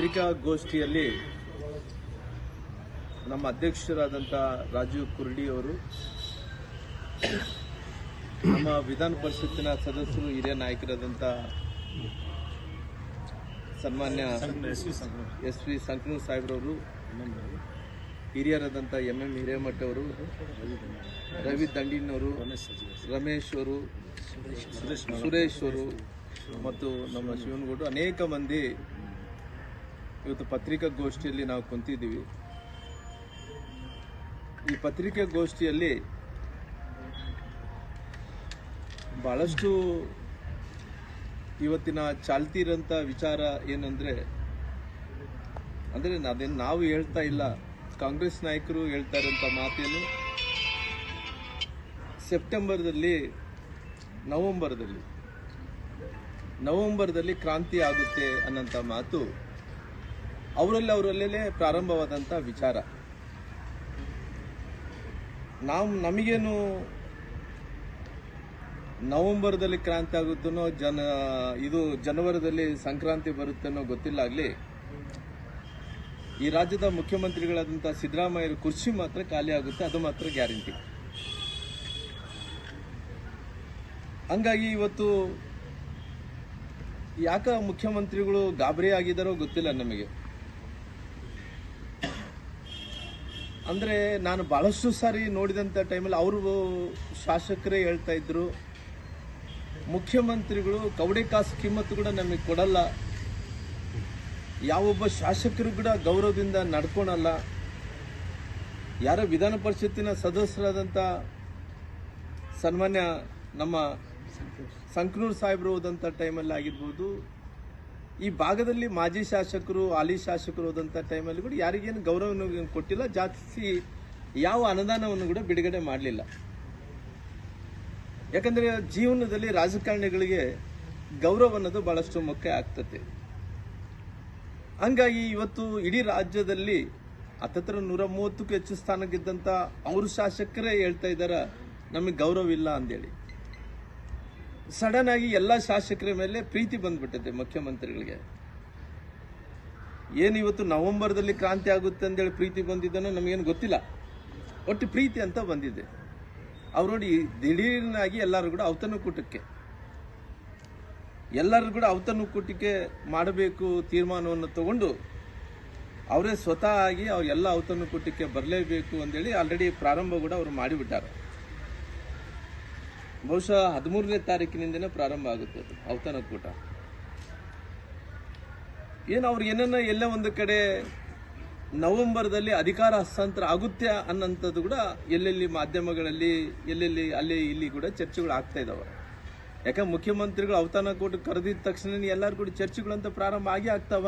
ಪತ್ರಿಕಾಗೋಷ್ಠಿಯಲ್ಲಿ ನಮ್ಮ ಅಧ್ಯಕ್ಷರಾದಂಥ ರಾಜೀವ್ ಕುರ್ಡಿ ಅವರು, ನಮ್ಮ ವಿಧಾನ ಪರಿಷತ್ತಿನ ಸದಸ್ಯರು, ಹಿರಿಯ ನಾಯಕರಾದಂಥ ಸನ್ಮಾನ್ಯ ಎಸ್ ವಿ ಸಂಕನೂರ್ ಸಾಹೇಬ್ರವರು ಹಿರಿಯರಾದಂಥ ಎಂ ಎಂ ಹಿರೇಮಠ ಅವರು, ರವಿ ದಂಡಿನವರು, ರಮೇಶ್ ಅವರು, ಸುರೇಶ್ ಅವರು ಮತ್ತು ನಮ್ಮ ಶಿವನಗೌಡರು ಅನೇಕ ಮಂದಿ ಇವತ್ತು ಪತ್ರಿಕಾಗೋಷ್ಠಿಯಲ್ಲಿ ನಾವು ಕುಂತಿದ್ದೀವಿ. ಈ ಪತ್ರಿಕಾಗೋಷ್ಠಿಯಲ್ಲಿ ಬಹಳಷ್ಟು ಇವತ್ತಿನ ಚಾಲ್ತಿ ಇರೋಂಥ ವಿಚಾರ ಏನಂದರೆ, ಅಂದ್ರೆ ಅದೇನು ನಾವು ಹೇಳ್ತಾ ಇಲ್ಲ, ಕಾಂಗ್ರೆಸ್ ನಾಯಕರು ಹೇಳ್ತಾ ಇರೋಂಥ ಮಾತೇನು. ಸೆಪ್ಟೆಂಬರ್ದಲ್ಲಿ, ನವೆಂಬರ್ದಲ್ಲಿ ನವೆಂಬರ್ದಲ್ಲಿ ಕ್ರಾಂತಿ ಆಗುತ್ತೆ ಅನ್ನೋಂಥ ಮಾತು ಅವರಲ್ಲಿ ಅವರಲ್ಲೇ ಪ್ರಾರಂಭವಾದಂಥ ವಿಚಾರ. ನಾವು ನಮಗೇನು ನವೆಂಬರ್ದಲ್ಲಿ ಕ್ರಾಂತಿ ಆಗುತ್ತೋ ಜನ, ಇದು ಜನವರಿದಲ್ಲಿ ಸಂಕ್ರಾಂತಿ ಬರುತ್ತೆನೋ ಗೊತ್ತಿಲ್ಲ ಆಗಲಿ ಈ ರಾಜ್ಯದ ಮುಖ್ಯಮಂತ್ರಿಗಳಾದಂಥ ಸಿದ್ದರಾಮಯ್ಯರ ಕುರ್ಚಿ ಮಾತ್ರ ಖಾಲಿ ಆಗುತ್ತೆ, ಅದು ಮಾತ್ರ ಗ್ಯಾರಂಟಿ. ಹಂಗಾಗಿ ಇವತ್ತು ಯಾಕ ಮುಖ್ಯಮಂತ್ರಿಗಳು ಗಾಬರಿ ಆಗಿದ್ದಾರೋ ಗೊತ್ತಿಲ್ಲ ನಮಗೆ. ಅಂದ್ರೆ ನಾನು ಭಾಳಷ್ಟು ಸಾರಿ ನೋಡಿದಂಥ ಟೈಮಲ್ಲಿ ಅವರು ಶಾಸಕರೇ ಹೇಳ್ತಾ ಇದ್ರು. ಮುಖ್ಯಮಂತ್ರಿಗಳು ಕವಡೆ ಕಾಸು ಕಿಮ್ಮತ್ತು ಕೂಡ ನಮಗೆ ಕೊಡಲ್ಲ. ಯಾವೊಬ್ಬ ಶಾಸಕರು ಕೂಡ ಗೌರವದಿಂದ ನಡ್ಕೊಳಲ್ಲ. ಯಾರೋ ವಿಧಾನ ಪರಿಷತ್ತಿನ ಸದಸ್ಯರಾದಂಥ ಸನ್ಮಾನ್ಯ ನಮ್ಮ ಸಂಕನೂರು ಸಾಹೇಬರು ಹೋದಂಥ ಟೈಮಲ್ಲಿ ಆಗಿರ್ಬೋದು ಈ ಭಾಗದಲ್ಲಿ ಮಾಜಿ ಶಾಸಕರು, ಹಾಲಿ ಶಾಸಕರು ಹೋದಂಥ ಟೈಮಲ್ಲಿ ಕೂಡ ಯಾರಿಗೇನು ಗೌರವವನ್ನು ಕೊಟ್ಟಿಲ್ಲ. ಜಾಸ್ತಿ ಯಾವ ಅನುದಾನವನ್ನು ಕೂಡ ಬಿಡುಗಡೆ ಮಾಡಲಿಲ್ಲ. ಯಾಕಂದರೆ ಜೀವನದಲ್ಲಿ ರಾಜಕಾರಣಿಗಳಿಗೆ ಗೌರವ ಅನ್ನೋದು ಬಹಳಷ್ಟು ಮುಖ್ಯ ಆಗ್ತದೆ. ಹಂಗಾಗಿ ಇವತ್ತು ಇಡೀ ರಾಜ್ಯದಲ್ಲಿ ಹತ್ತತ್ರ ನೂರ ಮೂವತ್ತಕ್ಕೂ ಹೆಚ್ಚು ಸ್ಥಾನ ಗೆದ್ದಂತ ಅವ್ರ ಶಾಸಕರೇ ಹೇಳ್ತಾ ಇದ್ದಾರೆ, ನಮಗೆ ಗೌರವ ಇಲ್ಲ ಅಂದೇಳಿ. ಸಡನ್ ಆಗಿ ಎಲ್ಲ ಶಾಸಕರ ಮೇಲೆ ಪ್ರೀತಿ ಬಂದ್ಬಿಟ್ಟಿದೆ ಮುಖ್ಯಮಂತ್ರಿಗಳಿಗೆ. ಏನಿವತ್ತು ನವೆಂಬರ್ದಲ್ಲಿ ಕ್ರಾಂತಿ ಆಗುತ್ತೆ ಅಂತೇಳಿ ಪ್ರೀತಿ ಬಂದಿದ್ದನೋ ನಮಗೇನು ಗೊತ್ತಿಲ್ಲ. ಒಟ್ಟು ಪ್ರೀತಿ ಅಂತ ಬಂದಿದೆ. ಅವ್ರು ನೋಡಿ ದಿಢೀರ್ನಾಗಿ ಎಲ್ಲರೂ ಕೂಡ ಔತಣಕೂಟಕ್ಕೆ ಎಲ್ಲರೂ ಕೂಡ ಔತಣಕೂಟಕ್ಕೆ ಮಾಡಬೇಕು ತೀರ್ಮಾನವನ್ನು ತಗೊಂಡು ಅವರೇ ಸ್ವತಃ ಆಗಿ ಅವ್ರು ಎಲ್ಲ ಔತಣಕೂಟಕ್ಕೆ ಬರಲೇಬೇಕು ಅಂತೇಳಿ ಆಲ್ರೆಡಿ ಪ್ರಾರಂಭ ಕೂಡ ಅವರು ಮಾಡಿಬಿಟ್ಟಾರೆ. ಬಹುಶಃ ಹದಿಮೂರನೇ ತಾರೀಕಿನಿಂದನೇ ಪ್ರಾರಂಭ ಆಗುತ್ತೆ ಅದು ಔತಣಕೂಟ ಏನು ಅವ್ರಿಗೆ ಏನನ್ನ ಎಲ್ಲ ಒಂದು ಕಡೆ ನವೆಂಬರ್ದಲ್ಲಿ ಅಧಿಕಾರ ಹಸ್ತಾಂತರ ಆಗುತ್ತೆ ಅನ್ನೋಂಥದ್ದು ಕೂಡ ಎಲ್ಲೆಲ್ಲಿ ಮಾಧ್ಯಮಗಳಲ್ಲಿ, ಎಲ್ಲೆಲ್ಲಿ, ಅಲ್ಲಿ, ಇಲ್ಲಿ ಕೂಡ ಚರ್ಚೆಗಳು ಆಗ್ತಾ ಇದ್ದಾವೆ ಯಾಕಂದ್ರೆ ಮುಖ್ಯಮಂತ್ರಿಗಳು ಔತಣಕೂಟ ಕರೆದಿದ್ದ ತಕ್ಷಣ ಎಲ್ಲರೂ ಕೂಡ ಚರ್ಚೆಗಳಂತ ಪ್ರಾರಂಭ ಆಗಿ ಆಗ್ತಾವ.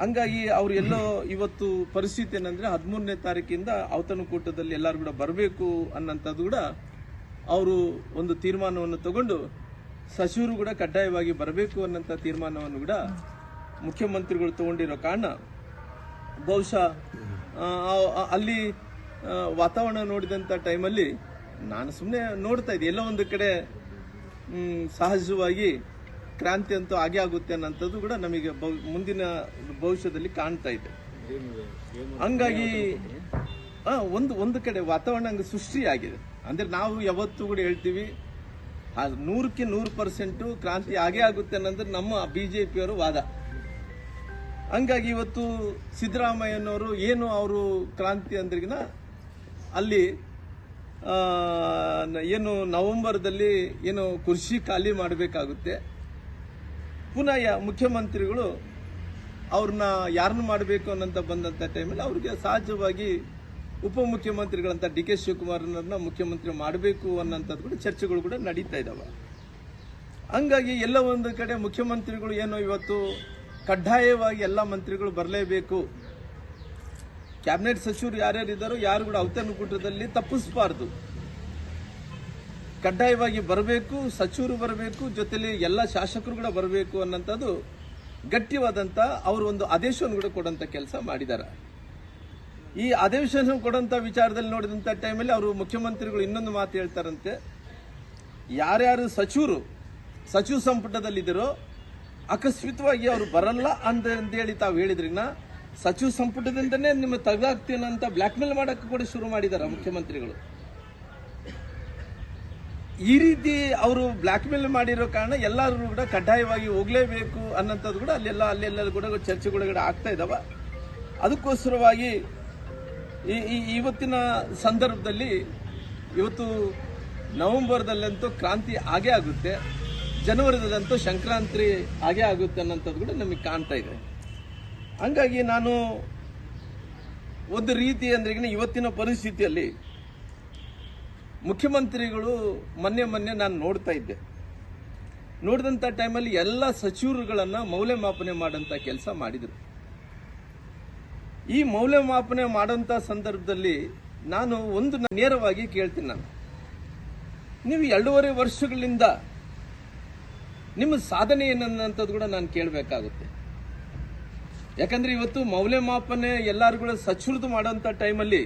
ಹಂಗಾಗಿ ಅವ್ರು ಎಲ್ಲೋ ಇವತ್ತು ಪರಿಸ್ಥಿತಿ ಏನಂದ್ರೆ ಹದಿಮೂರನೇ ತಾರೀಕಿಂದ ಔತಣಕೂಟದಲ್ಲಿ ಎಲ್ಲರೂ ಕೂಡ ಬರಬೇಕು ಅನ್ನೋಂಥದ್ದು ಕೂಡ ಅವರು ಒಂದು ತೀರ್ಮಾನವನ್ನು ತಗೊಂಡು ಸಚಿವರು ಕೂಡ ಕಡ್ಡಾಯವಾಗಿ ಬರಬೇಕು ಅನ್ನೋಂಥ ತೀರ್ಮಾನವನ್ನು ಕೂಡ ಮುಖ್ಯಮಂತ್ರಿಗಳು ತಗೊಂಡಿರೋ ಕಾರಣ ಬಹುಶಃ ಅಲ್ಲಿ ವಾತಾವರಣ ನೋಡಿದಂಥ ಟೈಮಲ್ಲಿ ನಾನು ಸುಮ್ಮನೆ ನೋಡ್ತಾ ಇದ್ದೆ. ಎಲ್ಲೋ ಒಂದು ಕಡೆ ಸಹಜವಾಗಿ ಕ್ರಾಂತಿ ಅಂತೂ ಆಗೇ ಆಗುತ್ತೆ ಅನ್ನೋಂಥದ್ದು ಕೂಡ ನಮಗೆ ಮುಂದಿನ ಭವಿಷ್ಯದಲ್ಲಿ ಕಾಣ್ತಾ ಇದೆ. ಹಂಗಾಗಿ ಒಂದು ಒಂದು ಕಡೆ ವಾತಾವರಣ ಹಂಗೆ ಸೃಷ್ಟಿಯಾಗಿದೆ. ಅಂದ್ರೆ ನಾವು ಯಾವತ್ತೂ ಕೂಡ ಹೇಳ್ತೀವಿ ನೂರಕ್ಕೆ ನೂರು ಪರ್ಸೆಂಟು ಕ್ರಾಂತಿ ಆಗೇ ಆಗುತ್ತೆ ಅನ್ನೋದು ನಮ್ಮ ಬಿ ಜೆ ಪಿಯವರು ವಾದ. ಹಂಗಾಗಿ ಇವತ್ತು ಸಿದ್ದರಾಮಯ್ಯನವರು ಏನು ಅವರು ಕ್ರಾಂತಿ ಅಂದ್ರಿಗಿನ ಅಲ್ಲಿ ಏನು ನವೆಂಬರ್ದಲ್ಲಿ ಏನು ಕೃಷಿ ಖಾಲಿ ಮಾಡಬೇಕಾಗುತ್ತೆ. ಪುನಃ ಮುಖ್ಯಮಂತ್ರಿಗಳು ಅವ್ರನ್ನ ಯಾರನ್ನು ಮಾಡಬೇಕು ಅನ್ನಂತ ಬಂದಂಥ ಟೈಮಲ್ಲಿ ಅವ್ರಿಗೆ ಸಹಜವಾಗಿ ಉಪಮುಖ್ಯಮಂತ್ರಿಗಳಂತ ಡಿ ಕೆ ಶಿವಕುಮಾರ್ನ ಮುಖ್ಯಮಂತ್ರಿ ಮಾಡಬೇಕು ಅನ್ನೋಂಥದ್ದು ಕೂಡ ಚರ್ಚೆಗಳು ಕೂಡ ನಡೀತಾ ಇದಾವೆ. ಹಂಗಾಗಿ ಎಲ್ಲ ಒಂದು ಕಡೆ ಮುಖ್ಯಮಂತ್ರಿಗಳು ಏನು ಇವತ್ತು ಕಡ್ಡಾಯವಾಗಿ ಎಲ್ಲ ಮಂತ್ರಿಗಳು ಬರಲೇಬೇಕು. ಕ್ಯಾಬಿನೆಟ್ ಸಚಿವರು ಯಾರ್ಯಾರು ಇದ್ದಾರೋ ಯಾರು ಕೂಡ ಔತಣಕೂಟದಲ್ಲಿ ತಪ್ಪಿಸಬಾರ್ದು. ಕಡ್ಡಾಯವಾಗಿ ಬರಬೇಕು, ಸಚಿವರು ಬರಬೇಕು, ಜೊತೆಲಿ ಎಲ್ಲ ಶಾಸಕರು ಕೂಡ ಬರಬೇಕು ಅನ್ನೋಂಥದ್ದು ಗಟ್ಟಿವಾದಂಥ ಅವರು ಒಂದು ಆದೇಶವನ್ನು ಕೂಡ ಕೊಡೋಂಥ ಕೆಲಸ ಮಾಡಿದ್ದಾರೆ ಈ ಅಧಿವೇಶನ ಕೊಡಂತ ವಿಚಾರದಲ್ಲಿ ನೋಡಿದಂತ ಟೈಮಲ್ಲಿ ಅವರು ಮುಖ್ಯಮಂತ್ರಿಗಳು ಇನ್ನೊಂದು ಮಾತು ಹೇಳ್ತಾರಂತೆ. ಯಾರ್ಯಾರು ಸಚಿವರು, ಸಚಿವ ಸಂಪುಟದಲ್ಲಿದ್ದರೋ ಆಕಸ್ಮಿತವಾಗಿ ಅವರು ಬರಲ್ಲ ಅಂತ ಹೇಳಿ ತಾವು ಹೇಳಿದ್ರಿನ ಸಚಿವ ಸಂಪುಟದಿಂದನೇ ನಿಮ್ಮ ತೆಗೆದಾಕ್ತೀವಿ ಅಂತ ಬ್ಲ್ಯಾಕ್ ಮೇಲ್ ಮಾಡಕ್ಕೆ ಕೂಡ ಶುರು ಮಾಡಿದಾರ ಮುಖ್ಯಮಂತ್ರಿಗಳು. ಈ ರೀತಿ ಅವರು ಬ್ಲ್ಯಾಕ್ ಮೇಲ್ ಮಾಡಿರೋ ಕಾರಣ ಎಲ್ಲರೂ ಕೂಡ ಕಡ್ಡಾಯವಾಗಿ ಹೋಗ್ಲೇಬೇಕು ಅನ್ನೋಂಥದ್ದು ಕೂಡ ಅಲ್ಲೆಲ್ಲ ಅಲ್ಲೆಲ್ಲ ಕೂಡ ಚರ್ಚೆಗಳು ಆಗ್ತಾ ಇದಾವ. ಅದಕ್ಕೋಸ್ಕರವಾಗಿ ಈ ಇವತ್ತಿನ ಸಂದರ್ಭದಲ್ಲಿ ಇವತ್ತು ನವೆಂಬರ್ದಲ್ಲಂತೂ ಕ್ರಾಂತಿ ಆಗೇ ಆಗುತ್ತೆ, ಜನವರಿದಲ್ಲಂತೂ ಸಂಕ್ರಾಂತಿ ಆಗೇ ಆಗುತ್ತೆ ಅನ್ನೋಂಥದ್ದು ಕೂಡ ನಮಗೆ ಕಾಣ್ತಾ ಇದೆ. ಹಂಗಾಗಿ ನಾನು ಒಂದು ರೀತಿ ಅಂದ್ರೆ ಇವತ್ತಿನ ಪರಿಸ್ಥಿತಿಯಲ್ಲಿ ಮುಖ್ಯಮಂತ್ರಿಗಳು ಮೊನ್ನೆ ಮೊನ್ನೆ ನಾನು ನೋಡ್ತಾ ಇದ್ದೆ. ನೋಡಿದಂಥ ಟೈಮಲ್ಲಿ ಎಲ್ಲ ಸಚಿವರುಗಳನ್ನು ಮೌಲ್ಯಮಾಪನೆ ಮಾಡೋಂಥ ಕೆಲಸ ಮಾಡಿದರು. ಈ ಮೌಲ್ಯಮಾಪನೆ ಮಾಡುವಂತ ಸಂದರ್ಭದಲ್ಲಿ ನಾನು ಒಂದು ನೇರವಾಗಿ ಕೇಳ್ತೀನಿ ನಾನು. ನೀವು ಎರಡೂವರೆ ವರ್ಷಗಳಿಂದ ನಿಮ್ಮ ಸಾಧನೆ ಏನನ್ನಂಥದ್ದು ಕೂಡ ನಾನು ಕೇಳಬೇಕಾಗುತ್ತೆ. ಯಾಕಂದ್ರೆ ಇವತ್ತು ಮೌಲ್ಯಮಾಪನೆ ಎಲ್ಲರೂ ಕೂಡ ಸಚಿವರದು ಮಾಡೋಂಥ ಟೈಮಲ್ಲಿ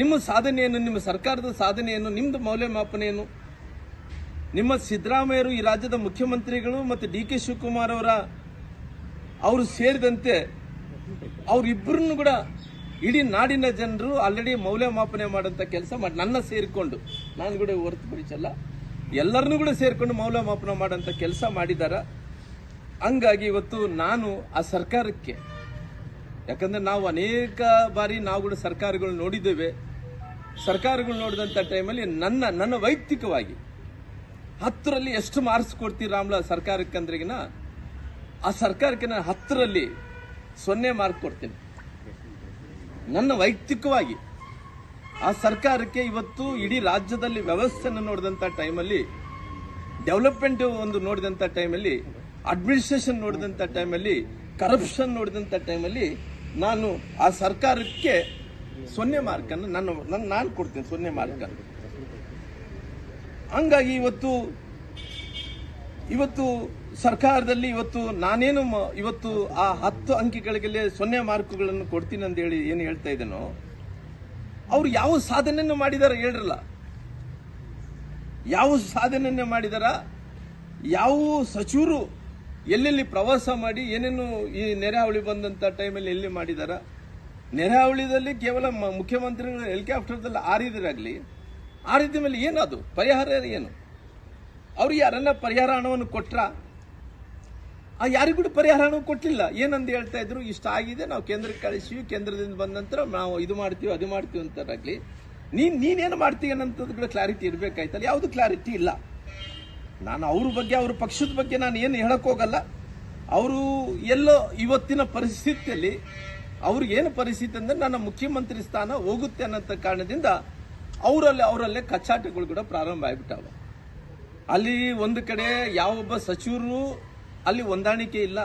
ನಿಮ್ಮ ಸಾಧನೆಯನ್ನು, ನಿಮ್ಮ ಸರ್ಕಾರದ ಸಾಧನೆಯನ್ನು ನಿಮ್ಮದು ನಿಮ್ದು ಮೌಲ್ಯಮಾಪನೆ ಏನು ನಿಮ್ಮ ಸಿದ್ದರಾಮಯ್ಯರು ಈ ರಾಜ್ಯದ ಮುಖ್ಯಮಂತ್ರಿಗಳು ಮತ್ತು ಡಿ ಕೆ ಶಿವಕುಮಾರ್ ಅವರ ಅವರು ಸೇರಿದಂತೆ ಅವರಿಬ್ಬರನ್ನು ಕೂಡ ಇಡೀ ನಾಡಿನ ಜನರು ಆಲ್ರೆಡಿ ಮೌಲ್ಯಮಾಪನೆ ಮಾಡೋಂಥ ಕೆಲಸ ಮಾಡಿ ನನ್ನ ಸೇರಿಕೊಂಡು, ನಾನು ಕೂಡ ಹೊರತುಪಡಿಸಲ್ಲ ಎಲ್ಲರನ್ನೂ ಕೂಡ ಸೇರಿಕೊಂಡು ಮೌಲ್ಯಮಾಪನ ಮಾಡೋಂಥ ಕೆಲಸ ಮಾಡಿದ್ದಾರೆ ಹಂಗಾಗಿ ಇವತ್ತು ನಾನು ಆ ಸರ್ಕಾರಕ್ಕೆ, ಯಾಕಂದ್ರೆ ನಾವು ಅನೇಕ ಬಾರಿ ನಾವು ಕೂಡ ಸರ್ಕಾರಗಳು ನೋಡಿದ್ದೇವೆ. ಸರ್ಕಾರಗಳು ನೋಡಿದಂಥ ಟೈಮಲ್ಲಿ ನನ್ನ ನನ್ನ ವೈಯಕ್ತಿಕವಾಗಿ ಹತ್ತರಲ್ಲಿ ಎಷ್ಟು ಮಾರ್ಕ್ಸ್ ಕೊಡ್ತೀವಿ ರಾಮ್ಲಾ ಸರ್ಕಾರಕ್ಕೆ ಅಂದ್ರೆಗಿನ ಆ ಸರ್ಕಾರಕ್ಕೆ ನಾನು ಹತ್ತರಲ್ಲಿ ಸೊನ್ನೆ ಮಾರ್ಕ್ ಕೊಡ್ತೀನಿ. ನನ್ನ ವೈಯಕ್ತಿಕವಾಗಿ ಆ ಸರ್ಕಾರಕ್ಕೆ ಇವತ್ತು ಇಡೀ ರಾಜ್ಯದಲ್ಲಿ ವ್ಯವಸ್ಥೆಯನ್ನು ನೋಡಿದಂಥ ಟೈಮಲ್ಲಿ, ಡೆವಲಪ್ಮೆಂಟ್ ಒಂದು ನೋಡಿದಂಥ ಟೈಮಲ್ಲಿ, ಅಡ್ಮಿನಿಸ್ಟ್ರೇಷನ್ ನೋಡಿದಂಥ ಟೈಮಲ್ಲಿ ಕರಪ್ಷನ್ ನೋಡಿದಂಥ ಟೈಮಲ್ಲಿ ನಾನು ಆ ಸರ್ಕಾರಕ್ಕೆ ಸೊನ್ನೆ ಮಾರ್ಕನ್ನು ನಾನು ನನ್ನ ನಾನು ಕೊಡ್ತೀನಿ ಸೊನ್ನೆ ಮಾರ್ಕನ್ನು ಹಂಗಾಗಿ ಇವತ್ತು ಇವತ್ತು ಸರ್ಕಾರದಲ್ಲಿ ಇವತ್ತು ನಾನೇನು ಇವತ್ತು ಆ ಹತ್ತು ಅಂಕಿಗಳಿಗೆ ಸೊನ್ನೆ ಮಾರ್ಕುಗಳನ್ನು ಕೊಡ್ತೀನಿ ಅಂತ ಹೇಳಿ ಏನು ಹೇಳ್ತಾ ಇದ್ದೇನೋ, ಅವ್ರು ಯಾವ ಸಾಧನೆಯನ್ನು ಮಾಡಿದಾರ ಹೇಳ್ರಲ್ಲ. ಯಾವ ಸಾಧನೆಯನ್ನು ಮಾಡಿದಾರ, ಯಾವ ಸಚಿವರು ಎಲ್ಲೆಲ್ಲಿ ಪ್ರವಾಸ ಮಾಡಿ ಏನೇನು ಈ ನೆರೆಹಾವಳಿ ಬಂದಂತ ಟೈಮಲ್ಲಿ ಎಲ್ಲಿ ಮಾಡಿದಾರ ನೆರೆಹಾವಳಿದಲ್ಲಿ ಕೇವಲ ಮುಖ್ಯಮಂತ್ರಿಗಳು ಹೆಲಿಕಾಪ್ಟರ್ದಲ್ಲಿ ಆರಿದ್ರಾಗ್ಲಿ ಆರಿದ ಮೇಲೆ ಏನದು ಪರಿಹಾರ ಏನು? ಅವ್ರಿಗೆ ಯಾರನ್ನ ಪರಿಹಾರ ಹಣವನ್ನು ಕೊಟ್ರ ಆ ಯಾರಿಗೂ ಪರಿಹಾರನೂ ಪರಿಹಾರ ಕೊಟ್ಟಿಲ್ಲ ಏನಂದು ಹೇಳ್ತಾ ಇದ್ರು, ಇಷ್ಟ ಆಗಿದೆ, ನಾವು ಕೇಂದ್ರಕ್ಕೆ ಕಳಿಸಿವಿ ಕೇಂದ್ರದಿಂದ ಬಂದ ನಂತರ ನಾವು ಇದು ಮಾಡ್ತೀವಿ, ಅದು ಮಾಡ್ತೀವಿ ಅಂತಾರಾಗ್ಲಿ. ನೀನ್, ನೀನೇನು ಮಾಡ್ತೀವಿ ಅನ್ನೋಂಥದ್ದು ಕೂಡ ಕ್ಲಾರಿಟಿ ಇರಬೇಕಾಯ್ತಲ್ಲ. ಯಾವುದು ಕ್ಲಾರಿಟಿ ಇಲ್ಲ. ನಾನು ಅವ್ರ ಬಗ್ಗೆ, ಅವ್ರ ಪಕ್ಷದ ಬಗ್ಗೆ ನಾನು ಏನು ಹೇಳಕ್ ಹೋಗಲ್ಲ. ಅವರು ಎಲ್ಲೋ ಇವತ್ತಿನ ಪರಿಸ್ಥಿತಿಯಲ್ಲಿ ಅವ್ರಿಗೆ ಏನು ಪರಿಸ್ಥಿತಿ ಅಂದ್ರೆ ನನ್ನ ಮುಖ್ಯಮಂತ್ರಿ ಸ್ಥಾನ ಹೋಗುತ್ತೆ ಅನ್ನೋಂಥ ಕಾರಣದಿಂದ ಅವರಲ್ಲಿ, ಅವರಲ್ಲೇ ಕಚ್ಚಾಟಗಳು ಕೂಡ ಪ್ರಾರಂಭ ಆಗ್ಬಿಟ್ಟಾವ. ಅಲ್ಲಿ ಒಂದು ಕಡೆ ಯಾವೊಬ್ಬ ಸಚಿವರು ಅಲ್ಲಿ ಹೊಂದಾಣಿಕೆ ಇಲ್ಲ.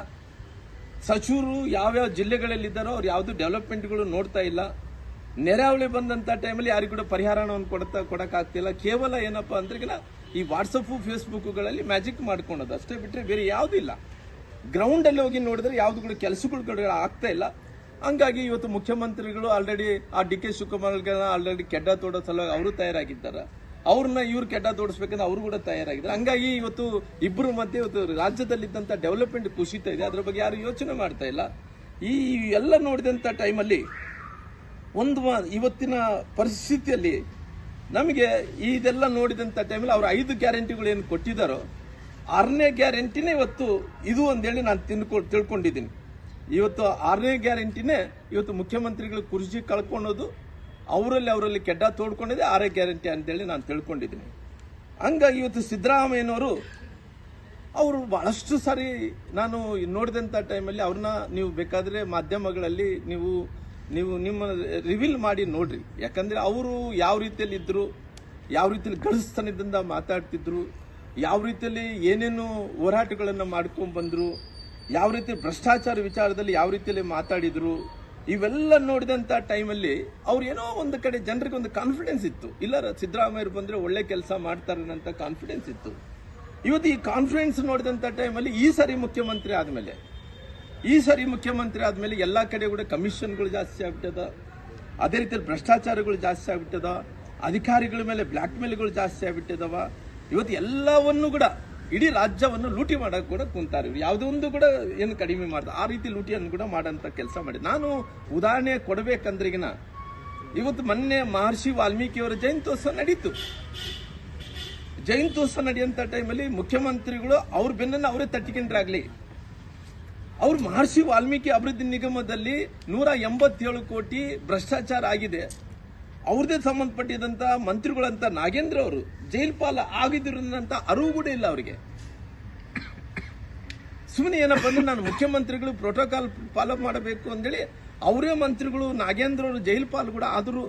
ಸಚಿವರು ಯಾವ್ಯಾವ ಜಿಲ್ಲೆಗಳಲ್ಲಿದ್ದಾರೋ ಅವ್ರು ಯಾವುದು ಡೆವಲಪ್ಮೆಂಟ್ಗಳು ನೋಡ್ತಾ ಇಲ್ಲ. ನೆರೆಹಾವಳಿ ಬಂದಂಥ ಟೈಮಲ್ಲಿ ಯಾರಿಗೂ ಕೂಡ ಪರಿಹಾರವನ್ನು ಕೊಡ್ತಾ ಕೊಡೋಕ್ಕಾಗ್ತಿಲ್ಲ. ಕೇವಲ ಏನಪ್ಪ ಅಂದ್ರೆ ಈ ವಾಟ್ಸಪ್ಪು ಫೇಸ್ಬುಕ್ಗಳಲ್ಲಿ ಮ್ಯಾಜಿಕ್ ಮಾಡ್ಕೊಳೋದು ಅಷ್ಟೇ ಬಿಟ್ಟರೆ ಬೇರೆ ಯಾವುದೂ ಇಲ್ಲ. ಗ್ರೌಂಡಲ್ಲಿ ಹೋಗಿ ನೋಡಿದ್ರೆ ಯಾವುದು ಕೂಡ ಕೆಲಸಗಳು ಆಗ್ತಾ ಇಲ್ಲ. ಹಂಗಾಗಿ ಇವತ್ತು ಮುಖ್ಯಮಂತ್ರಿಗಳು ಆಲ್ರೆಡಿ ಆ ಡಿ ಕೆ ಶಿವಕುಮಾರ್ಗೆ ಆಲ್ರೆಡಿ ಕೆಡ್ಡ ತೋಡೋ ಸಲುವಾಗಿ ಅವರು ತಯಾರಾಗಿದ್ದಾರೆ. ಅವ್ರನ್ನ ಇವ್ರು ಕೆಟ್ಟ ತೋಡಿಸ್ಬೇಕಂದ್ರೆ ಅವ್ರು ಕೂಡ ತಯಾರಾಗಿದ್ರು ಹಂಗಾಗಿ ಇವತ್ತು ಇಬ್ಬರು ಮಧ್ಯೆ ಇವತ್ತು ರಾಜ್ಯದಲ್ಲಿದ್ದಂಥ ಡೆವಲಪ್ಮೆಂಟ್ ಕುಸಿತ ಇದೆ. ಅದ್ರ ಬಗ್ಗೆ ಯಾರು ಯೋಚನೆ ಮಾಡ್ತಾ ಇಲ್ಲ. ಈ ಎಲ್ಲ ನೋಡಿದಂತ ಟೈಮಲ್ಲಿ ಒಂದು ಇವತ್ತಿನ ಪರಿಸ್ಥಿತಿಯಲ್ಲಿ ನಮಗೆ ಇದೆಲ್ಲ ನೋಡಿದಂಥ ಟೈಮಲ್ಲಿ ಅವ್ರು ಐದು ಗ್ಯಾರಂಟಿಗಳು ಏನು ಕೊಟ್ಟಿದ್ದಾರೋ, ಆರನೇ ಗ್ಯಾರಂಟಿನೇ ಇವತ್ತು ಇದು ಅಂತೇಳಿ ನಾನು ತಿನ್ಕೊ, ತಿಳ್ಕೊಂಡಿದ್ದೀನಿ. ಇವತ್ತು ಆರನೇ ಗ್ಯಾರಂಟಿನೇ ಇವತ್ತು ಮುಖ್ಯಮಂತ್ರಿಗಳು ಕುರ್ಚಿ ಕಳ್ಕೊಳೋದು ಅವರಲ್ಲಿ ಅವರಲ್ಲಿ ಕೆಡ್ಡ ತೋಡ್ಕೊಂಡಿದೆ, ಆರೇ ಗ್ಯಾರಂಟಿ ಅಂತೇಳಿ ನಾನು ತಿಳ್ಕೊಂಡಿದ್ದೀನಿ. ಹಂಗಾಗಿ ಇವತ್ತು ಸಿದ್ದರಾಮಯ್ಯನವರು ಅವರು ಬಹಳಷ್ಟು ಸಾರಿ ನಾನು ನೋಡಿದಂಥ ಟೈಮಲ್ಲಿ ಅವ್ರನ್ನ ನೀವು ಬೇಕಾದರೆ ಮಾಧ್ಯಮಗಳಲ್ಲಿ ನೀವು ನೀವು ನಿಮ್ಮ ರಿವೀಲ್ ಮಾಡಿ ನೋಡ್ರಿ. ಯಾಕಂದರೆ ಅವರು ಯಾವ ರೀತಿಯಲ್ಲಿ ಇದ್ದರು ಯಾವ ರೀತಿಯಲ್ಲಿ ಗಳಿಸ್ತನದಿಂದ ಮಾತಾಡ್ತಿದ್ರು, ಯಾವ ರೀತಿಯಲ್ಲಿ ಏನೇನು ಹೋರಾಟಗಳನ್ನು ಮಾಡ್ಕೊಂಡು ಬಂದರು ಯಾವ ರೀತಿ ಭ್ರಷ್ಟಾಚಾರ ವಿಚಾರದಲ್ಲಿ ಯಾವ ರೀತಿಯಲ್ಲಿ ಮಾತಾಡಿದ್ರು ಇವೆಲ್ಲ ನೋಡಿದಂತ ಟೈಮಲ್ಲಿ ಅವ್ರು ಏನೋ ಒಂದು ಕಡೆ ಜನರಿಗೆ ಒಂದು ಕಾನ್ಫಿಡೆನ್ಸ್ ಇತ್ತು. ಇಲ್ಲ ಸಿದ್ದರಾಮಯ್ಯರು ಬಂದ್ರೆ ಒಳ್ಳೆ ಕೆಲಸ ಮಾಡ್ತಾರೆ ಅಂತ ಕಾನ್ಫಿಡೆನ್ಸ್ ಇತ್ತು. ಇವತ್ತು ಈ ಕಾನ್ಫಿಡೆನ್ಸ್ ನೋಡಿದಂತ ಟೈಮಲ್ಲಿ ಈ ಸರಿ ಮುಖ್ಯಮಂತ್ರಿ ಆದ್ಮೇಲೆ, ಈ ಸರಿ ಮುಖ್ಯಮಂತ್ರಿ ಆದ್ಮೇಲೆ ಎಲ್ಲಾ ಕಡೆ ಕೂಡ ಕಮಿಷನ್ಗಳು ಜಾಸ್ತಿ ಆಗ್ಬಿಟ್ಟದ. ಅದೇ ರೀತಿ ಭ್ರಷ್ಟಾಚಾರಗಳು ಜಾಸ್ತಿ ಆಗ್ಬಿಟ್ಟದ. ಅಧಿಕಾರಿಗಳ ಮೇಲೆ ಬ್ಲ್ಯಾಕ್ ಮೇಲ್ಗಳು ಜಾಸ್ತಿ ಆಗ್ಬಿಟ್ಟಿದವ. ಇವತ್ತು ಎಲ್ಲವನ್ನು ಕೂಡ ಇಡೀ ರಾಜ್ಯವನ್ನು ಲೂಟಿ ಮಾಡಕ್ಕೆ ಕೂಡ ಕುಂತಾರೆ ಇವರು. ಯಾವುದೋ ಒಂದು ಕೂಡ ಏನು ಕಡಿಮೆ ಮಾಡ್ದ. ಆ ರೀತಿ ಲೂಟಿಯನ್ನು ಕೂಡ ಮಾಡೋಂಥ ಕೆಲಸ ಮಾಡಿ. ನಾನು ಉದಾಹರಣೆ ಕೊಡಬೇಕಂದ್ರಿಗಿನ ಇವತ್ತು ಮೊನ್ನೆ ಮಹರ್ಷಿ ವಾಲ್ಮೀಕಿಯವರ ಜಯಂತ್ಯೋತ್ಸವ ನಡೀತು. ಜಯಂತ್ಯೋತ್ಸವ ನಡೆಯುವಂಥ ಟೈಮಲ್ಲಿ ಮುಖ್ಯಮಂತ್ರಿಗಳು ಅವ್ರ ಬೆನ್ನನ್ನು ಅವರೇ ತಟ್ಟಿಕೊಂಡ್ರಾಗಲಿ. ಅವ್ರು ಮಹರ್ಷಿ ವಾಲ್ಮೀಕಿ ಅಭಿವೃದ್ಧಿ ನಿಗಮದಲ್ಲಿ ನೂರ ಎಂಬತ್ತೇಳು ಕೋಟಿ ಭ್ರಷ್ಟಾಚಾರ ಆಗಿದೆ. ಅವ್ರದೇ ಸಂಬಂಧಪಟ್ಟಿದಂತ ಮಂತ್ರಿಗಳಂತ ನಾಗೇಂದ್ರ ಅವರು ಜೈಲ್ ಪಾಲ ಅರಿವು ಕೂಡ ಇಲ್ಲ ಅವರಿಗೆ. ಸುಮ್ಮನೆ ಏನಪ್ಪ ಅಂದ್ರೆ ನಾನು ಮುಖ್ಯಮಂತ್ರಿಗಳು ಪ್ರೋಟೋಕಾಲ್ ಫಾಲೋ ಮಾಡಬೇಕು ಅಂದೇಳಿ ಅವರೇ ಮಂತ್ರಿಗಳು ನಾಗೇಂದ್ರ ಅವರು ಜೈಲ್ ಕೂಡ ಆದರೂ,